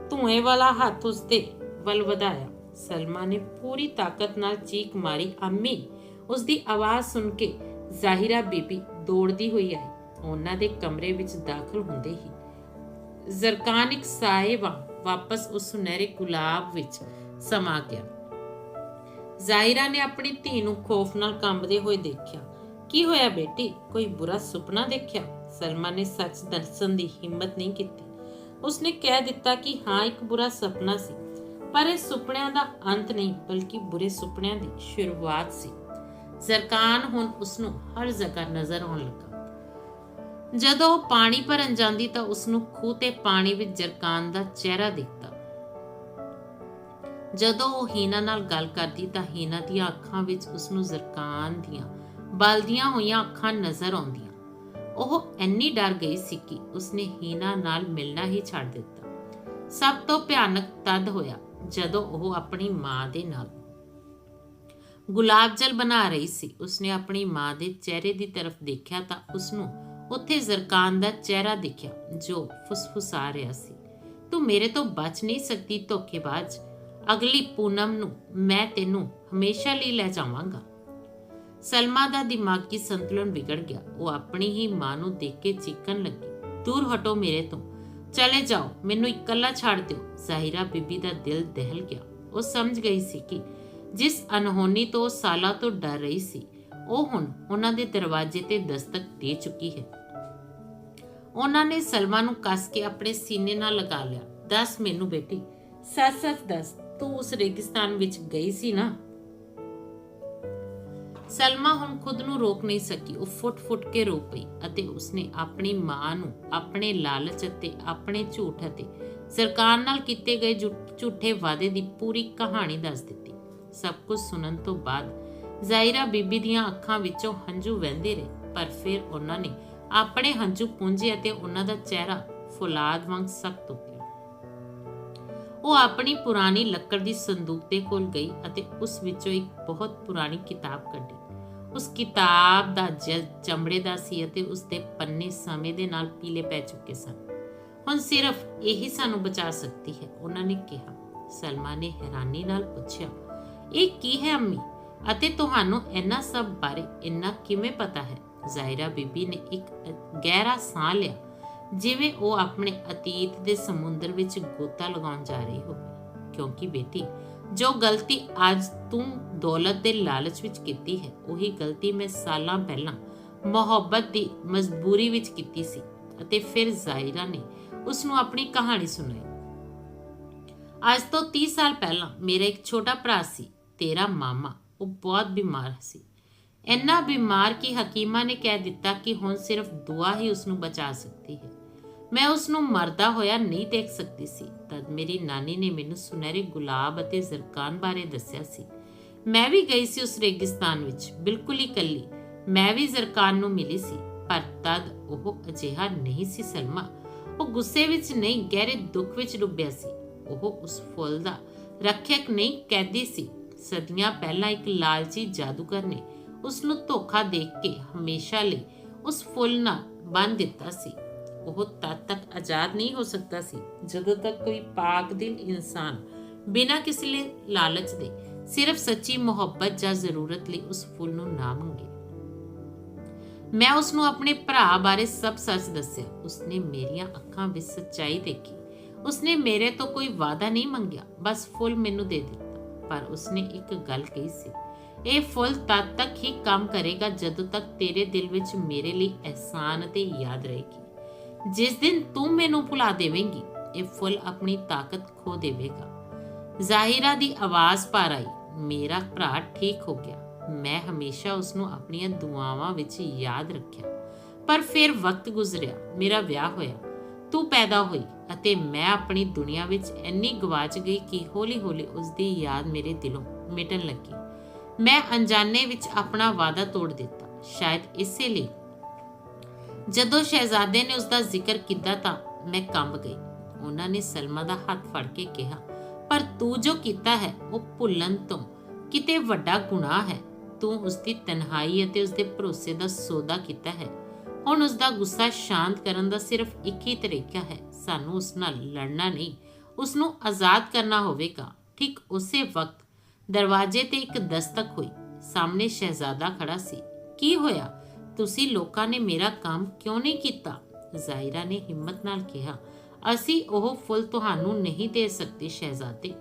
ਧੂਏ ਵਾਲਾ ਹੱਥ ਉਸ ਦੇ ਵੱਲ ਵਧਾਇਆ। ਸਲਮਾ ਨੇ ਪੂਰੀ ਤਾਕਤ ਨਾਲ ਚੀਕ ਮਾਰੀ, ਅੰਮੀ! ਉਸ ਦੀ ਆਵਾਜ਼ ਸੁਣ ਕੇ ਜ਼ਾਹਿਰਾ ਬੀਬੀ ਦੌੜਦੀ ਹੋਈ ਆਈ। ਉਹਨਾਂ ਦੇ ਕਮਰੇ ਵਿੱਚ ਦਾਖਲ ਹੁੰਦੇ ਹੀ ਜ਼ਰਕਾਨ ਇੱਕ ਸਾਏ ਵਾਂਗ ਵਾਪਸ ਉਸ ਸੁਨਹਿਰੇ ਗੁਲਾਬ ਵਿੱਚ ਸਮਾ ਗਿਆ। ਜ਼ਾਹਿਰਾ ਨੇ ਆਪਣੀ ਧੀ ਨੂੰ ਖੌਫ ਨਾਲ ਕੰਬਦੇ ਹੋਏ ਦੇਖਿਆ। ਕੀ ਹੋਇਆ ਬੇਟੀ? ਕੋਈ ਬੁਰਾ ਸੁਪਨਾ ਦੇਖਿਆ? ਸਲਮਾ ਨੇ ਸੱਚ ਦੱਸਣ ਦੀ ਹਿੰਮਤ ਨਹੀਂ ਕੀਤੀ। ਉਸਨੇ ਕਹਿ ਦਿੱਤਾ ਕਿ ਹਾਂ, ਇੱਕ ਬੁਰਾ ਸੁਪਨਾ ਸੀ, ਪਰ ਇਹ ਸੁਪਨਿਆਂ ਦਾ ਅੰਤ ਨਹੀਂ, ਬਲਕਿ ਬੁਰੇ ਸੁਪਨਿਆਂ ਦੀ ਸ਼ੁਰੂਆਤ ਸੀ। ਜ਼ਰਕਾਨ ਹੁਣ ਉਸ ਨੂੰ ਹਰ ਜਗ੍ਹਾ ਨਜ਼ਰ ਆਉਣ ਲੱਗਾ। ਜਦੋਂ ਉਹ ਪਾਣੀ ਭਰਨ ਜਾਂਦੀ ਤਾਂ ਉਸ ਨੂੰ ਖੂਹ ਤੇ ਪਾਣੀ ਵਿੱਚ ਜਰਕਾਨ ਦਾ ਚਿਹਰਾ ਦਿਖਦਾ। ਜਦੋਂ ਉਹ ਹੀਨਾ ਨਾਲ ਗੱਲ ਕਰਦੀ ਤਾਂ ਹੀਨਾ ਦੀਆਂ ਅੱਖਾਂ ਵਿੱਚ ਉਸ ਨੂੰ ਜ਼ਰਕਾਨ ਦੀਆਂ ਬਲਦੀਆਂ ਹੋਈਆਂ ਅੱਖਾਂ ਨਜ਼ਰ ਆਉਂਦੀਆਂ। ਉਹ ਇੰਨੀ ਡਰ ਗਈ ਸੀ ਕਿ ਉਸਨੇ ਹੀਨਾ ਨਾਲ ਮਿਲਣਾ ਹੀ ਛੱਡ ਦਿੱਤਾ। ਸਭ ਤੋਂ ਭਿਆਨਕ ਤਦ ਹੋਇਆ ਜਦੋਂ ਉਹ ਆਪਣੀ ਮਾਂ ਦੇ ਨਾਲ ਗੁਲਾਬ ਜਲ ਬਣਾ ਰਹੀ ਸੀ। ਉਸਨੇ ਆਪਣੀ ਮਾਂ ਦੇ ਚਿਹਰੇ ਦੀ ਤਰਫ ਦੇਖਿਆ ਤਾਂ ਉਸਨੂੰ ਉੱਥੇ ਜ਼ਰਕਾਨ ਦਾ ਚਿਹਰਾ ਦਿਖਿਆ ਜੋ ਫੁਸਫੁਸਾ ਰਿਹਾ ਸੀ। ਤੂੰ ਮੇਰੇ ਤੋਂ ਬਚ ਨਹੀਂ ਸਕਦੀ ਧੋਖੇਬਾਜ਼। ਅਗਲੀ ਪੂਨਮ ਨੂੰ ਮੈਂ ਤੈਨੂੰ ਹਮੇਸ਼ਾ ਲਈ ਲੈ ਜਾਵਾਂਗਾ। ਸਲਮਾ ਦਾ ਦਿਮਾਗੀ ਸੰਤੁਲਨ ਵਿਗੜ ਗਿਆ। ਉਹ ਆਪਣੀ ਹੀ ਮਾਂ ਨੂੰ ਦੇਖ ਕੇ ਚੀਕਣ ਲੱਗੀ। ਦੂਰ ਹਟੋ ਮੇਰੇ ਤੋਂ। ਚਲੇ ਜਾਓ। ਮੈਨੂੰ ਇਕੱਲਾ ਛੱਡ ਦਿਓ। ਜ਼ਾਹਿਰਾ ਬੀਬੀ ਦਾ ਦਿਲ ਦਹਿਲ ਗਿਆ। ਉਹ ਸਮਝ ਗਈ ਸੀ ਕਿ ਜਿਸ ਅਨਹੋਨੀ ਤੋਂ ਉਹ ਸਾਲਾਂ ਤੋਂ ਡਰ ਰਹੀ ਸੀ, ਉਹ ਹੁਣ ਉਹਨਾਂ ਦੇ ਦਰਵਾਜ਼ੇ ਤੇ ਦਸਤਕ ਦੇ ਚੁੱਕੀ ਹੈ। ਉਹਨਾਂ ਨੇ ਸਲਮਾ ਨੂੰ ਕੱਸ ਕੇ ਆਪਣੇ ਸੀਨੇ ਨਾਲ ਲਗਾ ਲਿਆ। ਦੱਸ ਮੈਨੂੰ ਬੇਟੀ ਸੱਚ ਸੱਚ ਦੱਸ, ਤੂੰ ਉਸ ਰੇਗਿਸਤਾਨ ਵਿੱਚ ਗਈ ਸੀ ਨਾ? ਸਲਮਾ ਹੁਣ ਖੁਦ ਨੂੰ ਰੋਕ ਨਹੀਂ ਸਕੀ। ਉਹ ਫੁੱਟ-ਫੁੱਟ ਕੇ ਰੋ ਪਈ ਅਤੇ ਉਸਨੇ ਆਪਣੀ ਮਾਂ ਨੂੰ ਆਪਣੇ ਲਾਲਚ ਅਤੇ ਆਪਣੇ ਝੂਠ ਅਤੇ ਸਰਕਾਰ ਨਾਲ ਕੀਤੇ ਗਏ ਝੂਠੇ ਵਾਅਦੇ ਦੀ ਪੂਰੀ ਕਹਾਣੀ ਦੱਸ ਦਿੱਤੀ। ਸਭ ਕੁਝ ਸੁਣਨ ਤੋਂ ਬਾਅਦ ਜ਼ਾਇਰਾ ਬੀਬੀ ਦੀਆਂ ਅੱਖਾਂ ਵਿੱਚੋਂ ਹੰਝੂ ਵਹਿੰਦੇ ਰਹੇ। ਪਰ ਫਿਰ ਉਹਨਾਂ ਨੇ ਆਪਣੇ ਹੰਝੂ ਪੂੰਝੇ ਅਤੇ ਉਹਨਾਂ ਦਾ ਚਿਹਰਾ ਫੁਲਾਦ ਵਾਂਗ ਸਖਤ ਹੋ ਗਿਆ। ਉਹ ਆਪਣੀ ਪੁਰਾਣੀ ਲੱਕੜ ਦੀ ਸੰਦੂਕ ਦੇ ਕੋਲ ਗਈ ਅਤੇ ਉਸ ਵਿੱਚੋਂ ਇੱਕ ਬਹੁਤ ਪੁਰਾਣੀ ਕਿਤਾਬ ਕੱਢੀ। ਉਸ ਕਿਤਾਬ ਦਾ ਜਲ ਚਮੜੇ ਦਾ ਸੀ ਅਤੇ ਉਸ ਦੇ ਪੰਨੇ ਸਮੇਂ ਦੇ ਨਾਲ ਪੀਲੇ ਪੈ ਚੁੱਕੇ ਸਨ। ਹੁਣ ਸਿਰਫ ਇਹੀ ਸਾਨੂੰ ਬਚਾ ਸਕਦੀ ਹੈ, ਉਹਨਾਂ ਨੇ ਕਿਹਾ। ਸਲਮਾ ਨੇ ਹੈਰਾਨੀ ਨਾਲ ਪੁੱਛਿਆ, ਇਹ ਕੀ ਹੈ ਅੰਮੀ? ਅਤੇ ਤੁਹਾਨੂੰ ਇਹਨਾਂ ਸਭ ਬਾਰੇ ਇੰਨਾ ਕਿਵੇਂ ਪਤਾ ਹੈ? ਜ਼ਾਇਰਾ ਬੀਬੀ ਨੇ ਇੱਕ ਗਹਿਰਾ ਸਾਹ ਲਿਆ, ਜਿਵੇਂ ਉਹ ਆਪਣੇ ਅਤੀਤ ਦੇ ਸਮੁੰਦਰ ਵਿੱਚ ਗੋਤਾ ਲਗਾਉਣ ਜਾ ਰਹੀ ਹੋਵੇ। ਕਿਉਂਕਿ ਬੇਟੀ ਜੋ ਗਲਤੀ ਅੱਜ ਤੂੰ ਦੌਲਤ ਦੇ ਲਾਲਚ ਵਿੱਚ ਕੀਤੀ ਹੈ, ਉਹੀ ਗਲਤੀ ਮੈਂ ਸਾਲਾਂ ਪਹਿਲਾਂ ਮੁਹੱਬਤ ਦੀ ਮਜਬੂਰੀ ਵਿੱਚ ਕੀਤੀ ਸੀ ਅਤੇ ਫਿਰ ਜ਼ਾਇਰਾ ਨੇ ਉਸ ਨੂੰ ਆਪਣੀ ਕਹਾਣੀ ਸੁਣਾਈ। ਅੱਜ ਤੋਂ 30 ਸਾਲ ਪਹਿਲਾਂ ਮੇਰਾ ਇੱਕ ਛੋਟਾ ਭਰਾ ਸੀ, ਤੇਰਾ ਮਾਮਾ, ਉਹ ਬਹੁਤ ਬਿਮਾਰ ਸੀ। ਇੰਨਾ ਬਿਮਾਰ ਕਿ ਹਕੀਮਾ ਨੇ ਕਹਿ ਦਿੱਤਾ ਕਿ ਹੁਣ ਸਿਰਫ ਦੁਆ ਹੀ ਉਸ ਨੂੰ ਬਚਾ ਸਕਦੀ ਹੈ। ਮੈਂ ਉਸ ਨੂੰ ਮਰਦਾ ਹੋਇਆ ਨਹੀਂ ਦੇਖ ਸਕਦੀ ਸੀ। ਤਦ ਮੇਰੀ ਨਾਨੀ ਨੇ ਮੈਨੂੰ ਸੁਨਹਿਰੇ ਗੁਲਾਬ ਅਤੇ ਜ਼ਰਕਾਨ ਬਾਰੇ ਦੱਸਿਆ ਸੀ। ਮੈਂ ਵੀ ਗਈ ਸੀ ਉਸ ਰੇਗਿਸਤਾਨ ਵਿੱਚ, ਬਿਲਕੁਲ ਹੀ ਇਕੱਲੀ। ਮੈਂ ਵੀ ਜ਼ਰਕਾਨ ਨੂੰ ਮਿਲੀ ਸੀ, ਪਰ ਤਦ ਉਹ ਅਜਿਹਾ ਨਹੀਂ ਸੀ ਸਲਮਾ। ਉਹ ਗੁੱਸੇ ਵਿੱਚ ਨਹੀਂ, ਗਹਿਰੇ ਦੁੱਖ ਵਿੱਚ ਡੁੱਬਿਆ ਸੀ। ਉਹ ਉਸ ਫੁੱਲ ਦਾ ਰੱਖਿਅਕ ਨਹੀਂ, ਕੈਦੀ ਸੀ। ਸਦੀਆਂ ਪਹਿਲਾਂ ਇੱਕ ਲਾਲਚੀ ਜਾਦੂਗਰ ਨੇ ਉਸ ਨੂੰ ਧੋਖਾ ਦੇ ਕੇ ਹਮੇਸ਼ਾ ਲਈ ਉਸ ਫੁੱਲ ਨਾਲ ਬੰਨ ਦਿੱਤਾ ਸੀ। ਉਹ ਤਦ ਤੱਕ ਆਜ਼ਾਦ ਨਹੀਂ ਹੋ ਸਕਦਾ ਸੀ, ਜਦੋਂ ਤੱਕ ਕੋਈ ਪਾਕ ਦਿਲ ਇਨਸਾਨ ਬਿਨਾਂ ਕਿਸੇ ਲਈ ਲਾਲਚ ਦੇ ਸਿਰਫ ਸੱਚੀ ਮੁਹੱਬਤ ਜਾਂ ਜ਼ਰੂਰਤ ਲਈ ਉਸ ਫੁੱਲ ਨੂੰ ਨਾ ਮੰਗੇ। ਮੈਂ ਉਸ ਨੂੰ ਆਪਣੇ ਭਰਾ ਬਾਰੇ ਸਭ ਸੱਚ ਦੱਸਿਆ। ਉਸਨੇ ਮੇਰੀਆਂ ਅੱਖਾਂ ਵਿੱਚ ਸੱਚਾਈ ਦੇਖੀ। ਉਸਨੇ ਮੇਰੇ ਤੋਂ ਕੋਈ ਵਾਅਦਾ ਨਹੀਂ ਮੰਗਿਆ। ਬਸ ਫੁੱਲ ਮੈਨੂੰ ਦੇ ਦਿੱਤਾ। ਪਰ ਉਸਨੇ ਇੱਕ ਗੱਲ ਕਹੀ ਸੀ, ਇਹ ਫੁੱਲ ਤਦ ਤੱਕ ਹੀ ਕੰਮ ਕਰੇਗਾ ਜਦੋਂ ਤੱਕ ਤੇਰੇ ਦਿਲ ਵਿੱਚ ਮੇਰੇ ਲਈ ਅਹਿਸਾਨ ਅਤੇ ਯਾਦ ਰਹੇਗੀ। ਜਿਸ ਦਿਨ ਤੂੰ ਮੈਨੂੰ ਭੁਲਾ ਦੇਵੇਂਗੀ, ਇਹ ਫੁੱਲ ਆਪਣੀ ਤਾਕਤ ਖੋ ਦੇਵੇਗਾ। ਜ਼ਾਹਿਰਾ ਦੀ ਆਵਾਜ਼ ਪਰ ਆਈ, ਮੇਰਾ ਭਰਾ ਠੀਕ ਹੋ ਗਿਆ। ਮੈਂ ਹਮੇਸ਼ਾ ਉਸ ਨੂੰ ਆਪਣੀਆਂ ਦੁਆਵਾਂ ਵਿੱਚ ਯਾਦ ਰੱਖਿਆ। ਪਰ ਫਿਰ ਵਕਤ ਗੁਜ਼ਰਿਆ, ਮੇਰਾ ਵਿਆਹ ਹੋਇਆ। ਤੂੰ ਪੈਦਾ ਹੋਈ ਅਤੇ ਮੈਂ ਆਪਣੀ ਦੁਨੀਆ ਵਿੱਚ ਇੰਨੀ ਗਵਾਚ ਗਈ ਕਿ ਹੌਲੀ-ਹੌਲੀ ਉਸ ਦੀ ਯਾਦ ਮੇਰੇ ਦਿਲੋਂ ਮਿਟਣ ਲੱਗੀ। ਮੈਂ ਅਣਜਾਣੇ ਵਿੱਚ ਆਪਣਾ ਵਾਅਦਾ ਤੋੜ ਦਿੱਤਾ। ਸ਼ਾਇਦ ਇਸੇ ਲਈ ਜਦੋਂ ਸ਼ਹਿਜ਼ਾਦੇ ਨੇ ਉਸ ਦਾ ਜ਼ਿਕਰ ਕੀਤਾ ਤਾਂ ਮੈਂ ਕੰਬ ਗਈ। ਉਹਨਾਂ ਨੇ ਸਲਮਾ ਦਾ ਹੱਥ ਫੜ ਕੇ ਕਿਹਾ, ਪਰ ਤੂੰ ਜੋ ਕੀਤਾ ਹੈ, ਉਹ ਭੁੱਲਣ ਤੋਂ ਕਿਤੇ ਵੱਡਾ ਗੁਨਾਹ ਹੈ। ਤੂੰ ਉਸ ਦੀ ਤਨਹਾਈ ਅਤੇ ਉਸ ਦੇ ਭਰੋਸੇ ਦਾ ਸੌਦਾ ਕੀਤਾ ਹੈ। ਹੁਣ ਉਸ ਦਾ ਗੁੱਸਾ ਸ਼ਾਂਤ ਕਰਨ ਦਾ ਸਿਰਫ ਇੱਕ ਹੀ ਤਰੀਕਾ ਹੈ। ਸਾਨੂੰ ਉਸ ਨਾਲ ਲੜਨਾ ਨਹੀਂ। ਉਸ ਨੂੰ ਆਜ਼ਾਦ ਕਰਨਾ ਹੋਵੇਗਾ। ਠੀਕ ਉਸੇ ਵਕਤ ਦਰਵਾਜ਼ੇ ਤੇ ਇੱਕ ਦਸਤਕ ਹੋਈ। ਸਾਹਮਣੇ ਸ਼ਹਿਜ਼ਾਦਾ ਖੜਾ ਸੀ। ਕੀ ਹੋਇਆ? ਤੁਸੀਂ ਲੋਕਾਂ ਨੇ ਮੇਰਾ ਕੰਮ ਕਿਉਂ ਨਹੀਂ ਕੀਤਾ? ਜ਼ਾਇਰਾ ਨੇ ਹਿੰਮਤ ਨਾਲ ਕਿਹਾ, ਅਸੀਂ ਉਹ ਫੁੱਲ ਤੁਹਾਨੂੰ ਨਹੀਂ ਦੇ ਸਕਦੇ ਸ਼ਹਿਜ਼ਾਦੇ।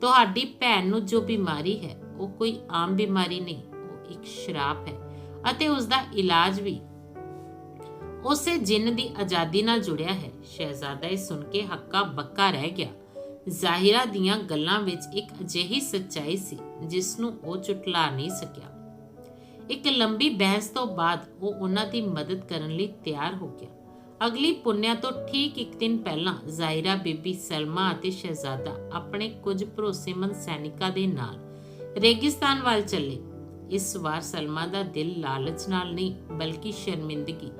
ਤੁਹਾਡੀ ਭੈਣ ਨੂੰ ਜੋ ਬਿਮਾਰੀ ਹੈ, ਉਹ ਕੋਈ ਆਮ ਬਿਮਾਰੀ ਨਹੀਂ, ਉਹ ਇੱਕ ਸ਼ਰਾਪ ਹੈ। ਅਤੇ ਉਸ ਦਾ ਇਲਾਜ ਵੀ ਉਸੇ ਜਿੰਨ ਦੀ ਆਜ਼ਾਦੀ ਨਾਲ ਜੁੜਿਆ ਹੈ। ਸ਼ਹਿਜ਼ਾਦਾ ਇਹ ਸੁਣ ਕੇ ਹੱਕਾ ਬੱਕਾ ਰਹਿ ਗਿਆ। ਜ਼ਾਹਿਰਾ ਦੀਆਂ ਗੱਲਾਂ ਵਿੱਚ ਇੱਕ ਅਜਿਹੀ ਸੱਚਾਈ ਸੀ, ਜਿਸ ਨੂੰ ਉਹ ਚੁਟਲਾ ਨਹੀਂ ਸਕਿਆ। ਇੱਕ ਲੰਬੀ ਬਹਿਸ ਤੋਂ ਬਾਅਦ ਉਹ ਉਹਨਾਂ ਦੀ ਮਦਦ ਕਰਨ ਲਈ ਤਿਆਰ ਹੋ ਗਿਆ। ਅਗਲੀ ਪੁੰਨਿਆ ਤੋਂ ਠੀਕ ਇੱਕ ਦਿਨ ਪਹਿਲਾਂ ਜ਼ਾਇਰਾ ਬੀਬੀ ਸਲਮਾ ਅਤੇ ਸ਼ਹਿਜ਼ਾਦਾ ਆਪਣੇ ਕੁਝ ਭਰੋਸੇਮੰਦ ਸੈਨਿਕਾਂ ਦੇ ਨਾਲ ਰੇਗਿਸਤਾਨ ਵੱਲ ਚੱਲੇ। ਇਸ ਵਾਰ ਸਲਮਾ ਦਾ ਦਿਲ ਲਾਲਚ ਨਾਲ ਨਹੀਂ, ਬਲਕਿ ਸ਼ਰਮਿੰਦਗੀ,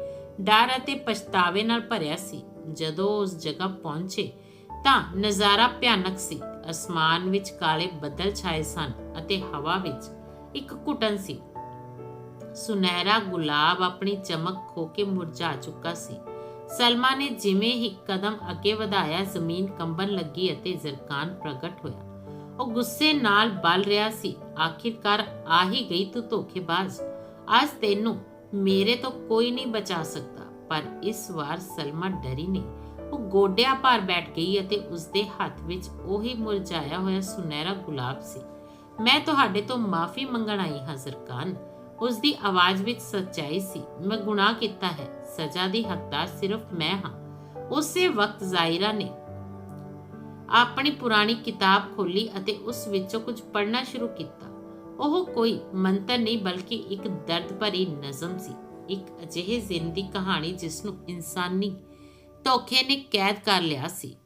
ਡਰ ਅਤੇ ਪਛਤਾਵੇ ਨਾਲ ਭਰਿਆ ਸੀ। ਜਦੋਂ ਉਸ ਜਗ੍ਹਾ ਪਹੁੰਚੇ ਤਾਂ ਨਜ਼ਾਰਾ ਭਿਆਨਕ ਸੀ। ਅਸਮਾਨ ਵਿੱਚ ਕਾਲੇ ਬੱਦਲ ਛਾਏ ਸਨ ਅਤੇ ਹਵਾ ਵਿੱਚ ਇੱਕ ਘੁਟਨ ਸੀ। ਸੁਨਹਿਰਾ ਗੁਲਾਬ ਆਪਣੀ ਚਮਕ ਖੋ ਕੇ ਮੁਰਝਾ ਚੁੱਕਾ ਸੀ। ਸਲਮਾ ਨੇ ਜਿਵੇਂ ਹੀ ਕਦਮ ਅੱਗੇ ਵਧਾਇਆ, ਜ਼ਮੀਨ ਕੰਬਣ ਲੱਗੀ ਅਤੇ ਜ਼ਰਕਾਨ ਪ੍ਰਗਟ ਹੋਇਆ। ਉਹ ਗੁੱਸੇ ਨਾਲ ਬਲ ਰਿਹਾ ਸੀ, ਆਖਿਰਕਾਰ ਆ ਹੀ ਗਈ ਤੂੰ ਧੋਖੇਬਾਜ਼। ਅੱਜ ਤੈਨੂੰ ਮੇਰੇ ਤੋਂ ਕੋਈ ਨਹੀਂ ਬਚਾ ਸਕਦਾ। ਪਰ ਇਸ ਵਾਰ ਸਲਮਾ ਡਰੀ ਨਹੀਂ। ਉਹ ਗੋਡਿਆਂ ਭਾਰ ਬੈਠ ਗਈ ਅਤੇ ਉਸਦੇ ਹੱਥ ਵਿੱਚ ਉਹੀ ਮੁਰਝਾਇਆ ਹੋਇਆ ਸੁਨਹਿਰਾ ਗੁਲਾਬ ਸੀ। ਮੈਂ ਤੁਹਾਡੇ ਤੋਂ ਮਾਫੀ ਮੰਗਣ ਆਈ ਹਾਂ, ਜ਼ਰਕਾਨ। ਉਸ ਦੀ ਆਵਾਜ਼ ਵਿੱਚ ਸੱਚਾਈ ਸੀ। ਮੈਂ ਗੁਨਾਹ ਕੀਤਾ ਹੈ। ਸਜ਼ਾ ਦੀ ਹੱਕਦਾਰ ਸਿਰਫ ਮੈਂ ਹਾਂ। ਉਸੇ ਵਕਤ ਜ਼ਾਇਰਾ ਨੇ ਆਪਣੀ ਪੁਰਾਣੀ ਕਿਤਾਬ ਖੋਲੀ ਅਤੇ ਉਸ ਵਿੱਚੋਂ ਕੁਝ ਪੜ੍ਹਨਾ ਸ਼ੁਰੂ ਕੀਤਾ। ਉਹ ਕੋਈ ਮੰਤਰ ਨਹੀਂ, ਬਲਕਿ ਇੱਕ ਦਰਦ ਭਰੀ ਨਜ਼ਮ ਸੀ। ਇੱਕ ਅਜਿਹੇ ਜ਼ਿੰਦ ਦੀ ਕਹਾਣੀ ਜਿਸ ਨੂੰ ਇਨਸਾਨੀ ਧੋਖੇ ਨੇ ਕੈਦ ਕਰ ਲਿਆ ਸੀ।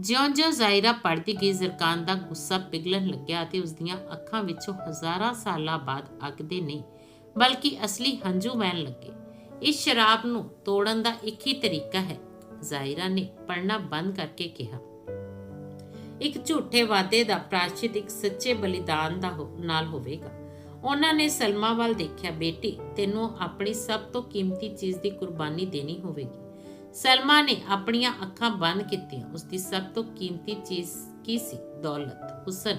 ਜਿਉਂ-ਜਿਉਂ ਜ਼ਾਇਰਾ ਪੜਦੀ ਗਈ, ਜ਼ਰਕਾਨ ਦਾ ਗੁੱਸਾ ਪਿਘਲਣ ਲੱਗਿਆ ਅਤੇ ਉਸ ਦੀਆਂ ਅੱਖਾਂ ਵਿੱਚੋਂ ਹਜ਼ਾਰਾਂ ਸਾਲਾਂ ਬਾਅਦ ਅੱਗਦੇ ਨਹੀਂ, ਬਲਕਿ ਅਸਲੀ ਹੰਝੂ ਵਹਿਣ ਲੱਗੇ। ਇਸ ਸ਼ਰਾਬ ਨੂੰ ਤੋੜਨ ਦਾ ਇੱਕ ਹੀ ਤਰੀਕਾ ਹੈ ਜ਼ਾਇਰਾ ਨੇ ਪੜਨਾ ਬੰਦ ਕਰਕੇ ਕਿਹਾ। ਇੱਕ ਝੂਠੇ ਵਾਅਦੇ ਦਾ ਪ੍ਰਾਸ਼ਚਿਤ ਇੱਕ ਸੱਚੇ ਬਲੀਦਾਨ ਦਾ ਹੋ- ਨਾਲ ਹੋਵੇਗਾ। ਉਹਨਾਂ ਨੇ ਸਲਮਾ ਵੱਲ ਦੇਖਿਆ, ਬੇਟੀ, ਤੈਨੂੰ ਆਪਣੀ ਸਭ ਤੋਂ ਕੀਮਤੀ ਚੀਜ਼ ਦੀ ਕੁਰਬਾਨੀ ਦੇਣੀ ਹੋਵੇਗੀ। ਸਲਮਾ ਨੇ ਆਪਣੀਆਂ ਅੱਖਾਂ ਬੰਦ ਕੀਤੀਆਂ। ਉਸ ਦੀ ਸਭ ਤੋਂ ਕੀਮਤੀ ਚੀਜ਼ ਕੀ ਸੀ? ਦੌਲਤ। ਹੁਸਨ।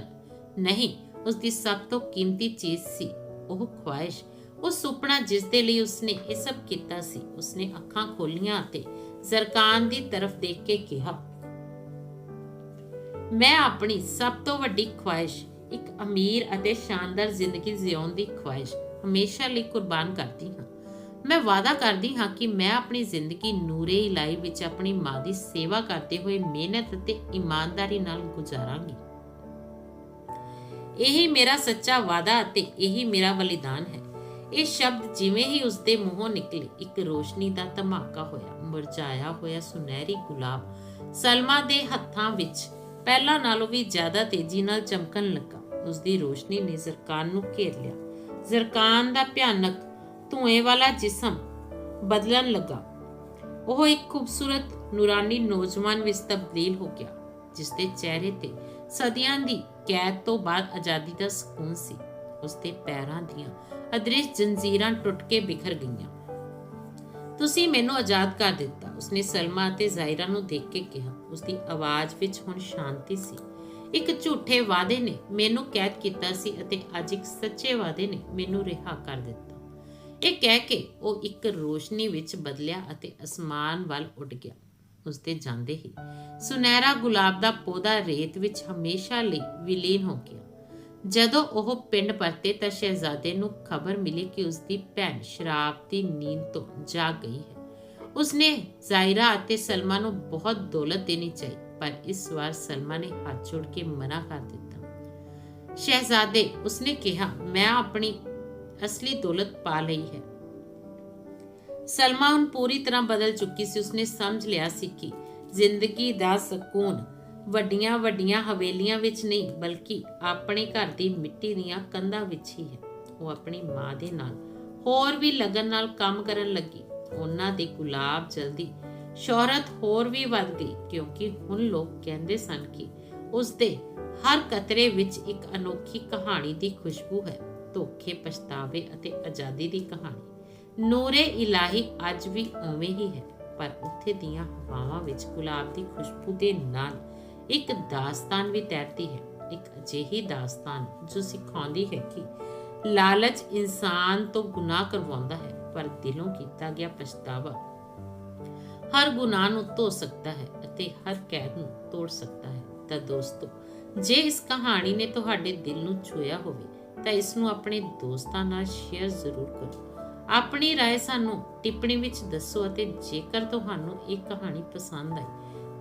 ਨਹੀਂ ਉਸ ਦੀ ਸਭ ਤੋਂ ਕੀਮਤੀ ਚੀਜ਼ ਸੀ ਉਹ ਖੁਆਇਸ਼। ਉਹ ਸੁਪਨਾ ਜਿਸ ਦੇ ਲਈ ਉਸਨੇ ਇਹ ਸਭ ਕੀਤਾ ਸੀ, ਉਸਨੇ ਅੱਖਾਂ ਖੋਲੀਆਂ ਅਤੇ ਜ਼ਰਕਾਨ ਦੀ ਤਰਫ ਦੇਖ ਕੇ ਕਿਹਾ, ਮੈਂ ਆਪਣੀ ਸਭ ਤੋਂ ਵੱਡੀ ਖੁਆਇਸ਼, ਇੱਕ ਅਮੀਰ ਅਤੇ ਸ਼ਾਨਦਾਰ ਜ਼ਿੰਦਗੀ ਜਿਉਣ ਦੀ ਖੁਆਇਸ਼ ਹਮੇਸ਼ਾ ਲਈ ਕੁਰਬਾਨ ਕਰਦੀ ਹਾਂ। ਮੈਂ ਵਾਅਦਾ ਕਰਦੀ ਹਾਂ ਕਿ ਮੈਂ ਆਪਣੀ ਜ਼ਿੰਦਗੀ ਨੂਰੇ ਇਲਾਈ ਵਿੱਚ ਆਪਣੀ ਮਾਂ ਦੀ ਸੇਵਾ ਕਰਦੇ ਹੋਏ ਮਿਹਨਤ ਅਤੇ ਇਮਾਨਦਾਰੀ ਨਾਲ ਗੁਜ਼ਾਰਾਂਗੀ। ਇਹੀ ਮੇਰਾ ਸੱਚਾ ਵਾਅਦਾ ਅਤੇ ਇਹੀ ਮੇਰਾ ਬਲੀਦਾਨ ਹੈ। ਇਹ ਸ਼ਬਦ ਜਿਵੇਂ ਹੀ ਉਸਦੇ ਮੂੰਹੋਂ ਨਿਕਲੇ, ਇੱਕ ਰੋਸ਼ਨੀ ਦਾ ਧਮਾਕਾ ਹੋਇਆ, ਮੁਰਝਾਇਆ ਹੋਇਆ ਸੁਨਹਿਰੀ ਗੁਲਾਬ ਸਲਮਾ ਦੇ ਹੱਥਾਂ ਵਿੱਚ ਪਹਿਲਾਂ ਨਾਲੋਂ ਵੀ ਜ਼ਿਆਦਾ ਤੇਜ਼ੀ ਨਾਲ ਚਮਕਣ ਲੱਗਾ। ਉਸਦੀ ਰੋਸ਼ਨੀ ਨੇ ਜ਼ਰਕਾਨ ਨੂੰ ਘੇਰ ਲਿਆ। ਜ਼ਰਕਾਨ ਦਾ ਭਿਆਨਕ ਧੂਏ ਵਾਲਾ ਜਿਸਮ ਬਦਲਣ ਲੱਗਾ। ਉਹ ਇੱਕ ਖੂਬਸੂਰਤ ਨੂਰਾਨੀ ਨੌਜਵਾਨ ਵਿੱਚ ਤਬਦੀਲ ਹੋ ਗਿਆ ਜਿਸ ਦੇ ਚਿਹਰੇ ਤੇ ਸਦੀਆਂ ਦੀ ਕੈਦ ਤੋਂ ਬਾਅਦ ਆਜ਼ਾਦੀ ਦਾ ਸਕੂਨ ਸੀ। ਉਸ ਦੇ ਪੈਰਾਂ ਦੀਆਂ ਅਦ੍ਰਿਸ਼ ਜੰਜੀਰਾਂ ਟੁੱਟ ਕੇ ਬਿਖਰ ਗਈਆਂ। ਤੁਸੀਂ ਮੈਨੂੰ ਆਜ਼ਾਦ ਕਰ ਦਿੱਤਾ, ਉਸਨੇ ਸਲਮਾ ਅਤੇ ਜ਼ਾਇਰਾ ਨੂੰ ਦੇਖ ਕੇ ਕਿਹਾ। ਉਸਦੀ ਆਵਾਜ਼ ਵਿੱਚ ਹੁਣ ਸ਼ਾਂਤੀ ਸੀ। ਇੱਕ ਝੂਠੇ ਵਾਅਦੇ ਨੇ, ਮੈਨੂੰ ਕੈਦ ਕੀਤਾ ਸੀ ਅਤੇ ਅੱਜ ਇੱਕ ਸੱਚੇ ਵਾਅਦੇ ਨੇ, ਮੈਨੂੰ ਰਿਹਾ ਕਰ ਦਿੱਤਾ। ਇਹ ਕਹਿ ਕੇ ਉਹ ਇੱਕ ਰੋਸ਼ਨੀ ਵਿੱਚ ਬਦਲਿਆ ਅਤੇ ਅਸਮਾਨ ਵੱਲ ਉੱਡ ਗਿਆ। ਉਸਦੇ ਜਾਂਦੇ ਹੀ ਸੁਨਹਿਰਾ ਗੁਲਾਬ ਦਾ ਪੌਦਾ ਰੇਤ ਵਿੱਚ ਹਮੇਸ਼ਾ ਲਈ ਵਿਲੀਨ ਹੋ ਗਿਆ। ਜਦੋਂ ਉਹ ਪਿੰਡ ਪਰਤੇ ਤਾਂ ਸ਼ਹਿਜ਼ਾਦੇ ਨੂੰ ਖਬਰ ਮਿਲੀ ਕਿ ਉਸਦੀ ਭੈਣ ਸ਼ਰਾਬ ਦੀ ਨੀਂਦ ਤੋਂ ਜਾਗ ਗਈ ਹੈ। ਉਸਨੇ ਜ਼ਾਇਰਾ ਅਤੇ ਸਲਮਾ ਨੂੰ ਬਹੁਤ ਦੌਲਤ ਦੇਣੀ ਚਾਹੀ, ਪਰ ਇਸ ਵਾਰ ਸਲਮਾ ਨੇ ਹੱਥ ਜੋੜ ਕੇ ਮਨਾ ਕਰ ਦਿੱਤਾ। ਸ਼ਹਿਜ਼ਾਦੇ ਉਸਨੇ ਕਿਹਾ, ਮੈਂ ਆਪਣੀ ਅਸਲੀ ਦੌਲਤ ਪਾ ਲਈ ਹੈ। ਸਲਮਾ ਹੁਣ ਪੂਰੀ ਤਰ੍ਹਾਂ ਬਦਲ ਚੁੱਕੀ ਸੀ। ਉਸਨੇ ਸਮਝ ਲਿਆ ਸੀ ਕਿ ਜ਼ਿੰਦਗੀ ਦਾ ਸਕੂਨ ਵੱਡੀਆਂ ਵੱਡੀਆਂ ਹਵੇਲੀਆਂ ਵਿੱਚ ਨਹੀਂ, ਬਲਕਿ ਆਪਣੇ ਘਰ ਦੀ ਮਿੱਟੀ ਦੀਆਂ ਕੰਧਾਂ ਵਿੱਚ ਹੀ ਹੈ। ਉਹ ਆਪਣੀ ਮਾਂ ਦੇ ਨਾਲ ਹੋਰ ਵੀ ਲਗਨ ਨਾਲ ਕੰਮ ਕਰਨ ਲੱਗੀ। ਉਹਨਾਂ ਦੇ ਗੁਲਾਬ ਜਲਦੀ ਸ਼ੋਹਰਤ ਹੋਰ ਵੀ ਵੱਧ ਗਈ, ਕਿਉਂਕਿ ਹੁਣ ਲੋਕ ਕਹਿੰਦੇ ਸਨ ਕਿ ਉਸ ਦੇ ਹਰ ਕਤਰੇ ਵਿੱਚ ਇੱਕ ਅਨੋਖੀ ਕਹਾਣੀ ਦੀ ਖੁਸ਼ਬੂ ਹੈ। ਧੋਖੇ ਪਛਤਾਵੇ ਅਤੇ ਆਜ਼ਾਦੀ ਦੀ ਕਹਾਣੀ। ਨੂਰੇ ਇਲਾਹੀ ਅੱਜ ਵੀ ਉਵੇਂ ਹੀ ਹੈ, ਪਰ ਉੱਥੇ ਦੀਆਂ ਹਵਾਵਾਂ ਵਿੱਚ ਗੁਲਾਬ ਦੀ ਖੁਸ਼ਬੂ ਦੇ ਨਾਲ ਇੱਕ ਦਾਸਤਾਨ ਵੀ ਤੈਰਦੀ ਹੈ, ਇੱਕ ਅਜਿਹੀ ਦਾਸਤਾਨ ਜੋ ਸਿਖਾਉਂਦੀ ਹੈ ਕਿ ਲਾਲਚ ਇਨਸਾਨ ਤੋਂ ਗੁਨਾਹ ਕਰਵਾਉਂਦਾ ਹੈ, ਪਰ ਦਿਲੋਂ ਕੀਤਾ ਗਿਆ ਪਛਤਾਵਾ ਹਰ ਗੁਨਾਹ ਨੂੰ ਧੋ ਸਕਦਾ ਹੈ ਅਤੇ ਹਰ ਕੈਦ ਨੂੰ ਤੋੜ ਸਕਦਾ ਹੈ। ਤਾਂ ਦੋਸਤੋ, ਜੇ ਇਸ ਕਹਾਣੀ ਨੇ ਤੁਹਾਡੇ ਦਿਲ ਨੂੰ ਛੂਇਆ ਹੋਵੇ ਤਾਂ ਇਸ ਨੂੰ ਆਪਣੇ ਦੋਸਤਾਂ ਨਾਲ ਸ਼ੇਅਰ ਜ਼ਰੂਰ ਕਰੋ ਆਪਣੀ رائے ਸਾਨੂੰ ਟਿੱਪਣੀ ਵਿੱਚ ਦੱਸੋ ਅਤੇ ਜੇਕਰ ਤੁਹਾਨੂੰ ਇਹ ਕਹਾਣੀ ਪਸੰਦ ਆਈ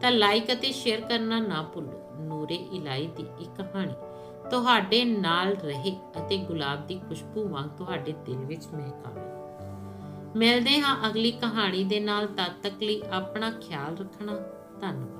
ਤਾਂ ਲਾਈਕ ਅਤੇ ਸ਼ੇਅਰ ਕਰਨਾ ਨਾ ਭੁੱਲੋ ਨੂਰੇ ਇਲਾਈ ਦੀ ਇਹ ਕਹਾਣੀ ਤੁਹਾਡੇ ਨਾਲ ਰਹੇ ਅਤੇ ਗੁਲਾਬ ਦੀ ਖੁਸ਼ਬੂ ਵਾਂਗ ਤੁਹਾਡੇ ਦਿਲ ਵਿੱਚ ਮਹਿਕਾਵੇ ਮਿਲਦੇ ਹਾਂ ਅਗਲੀ ਕਹਾਣੀ ਦੇ ਨਾਲ ਤਦ ਤੱਕ ਲਈ ਆਪਣਾ ਖਿਆਲ ਰੱਖਣਾ ਧੰਨਵਾਦ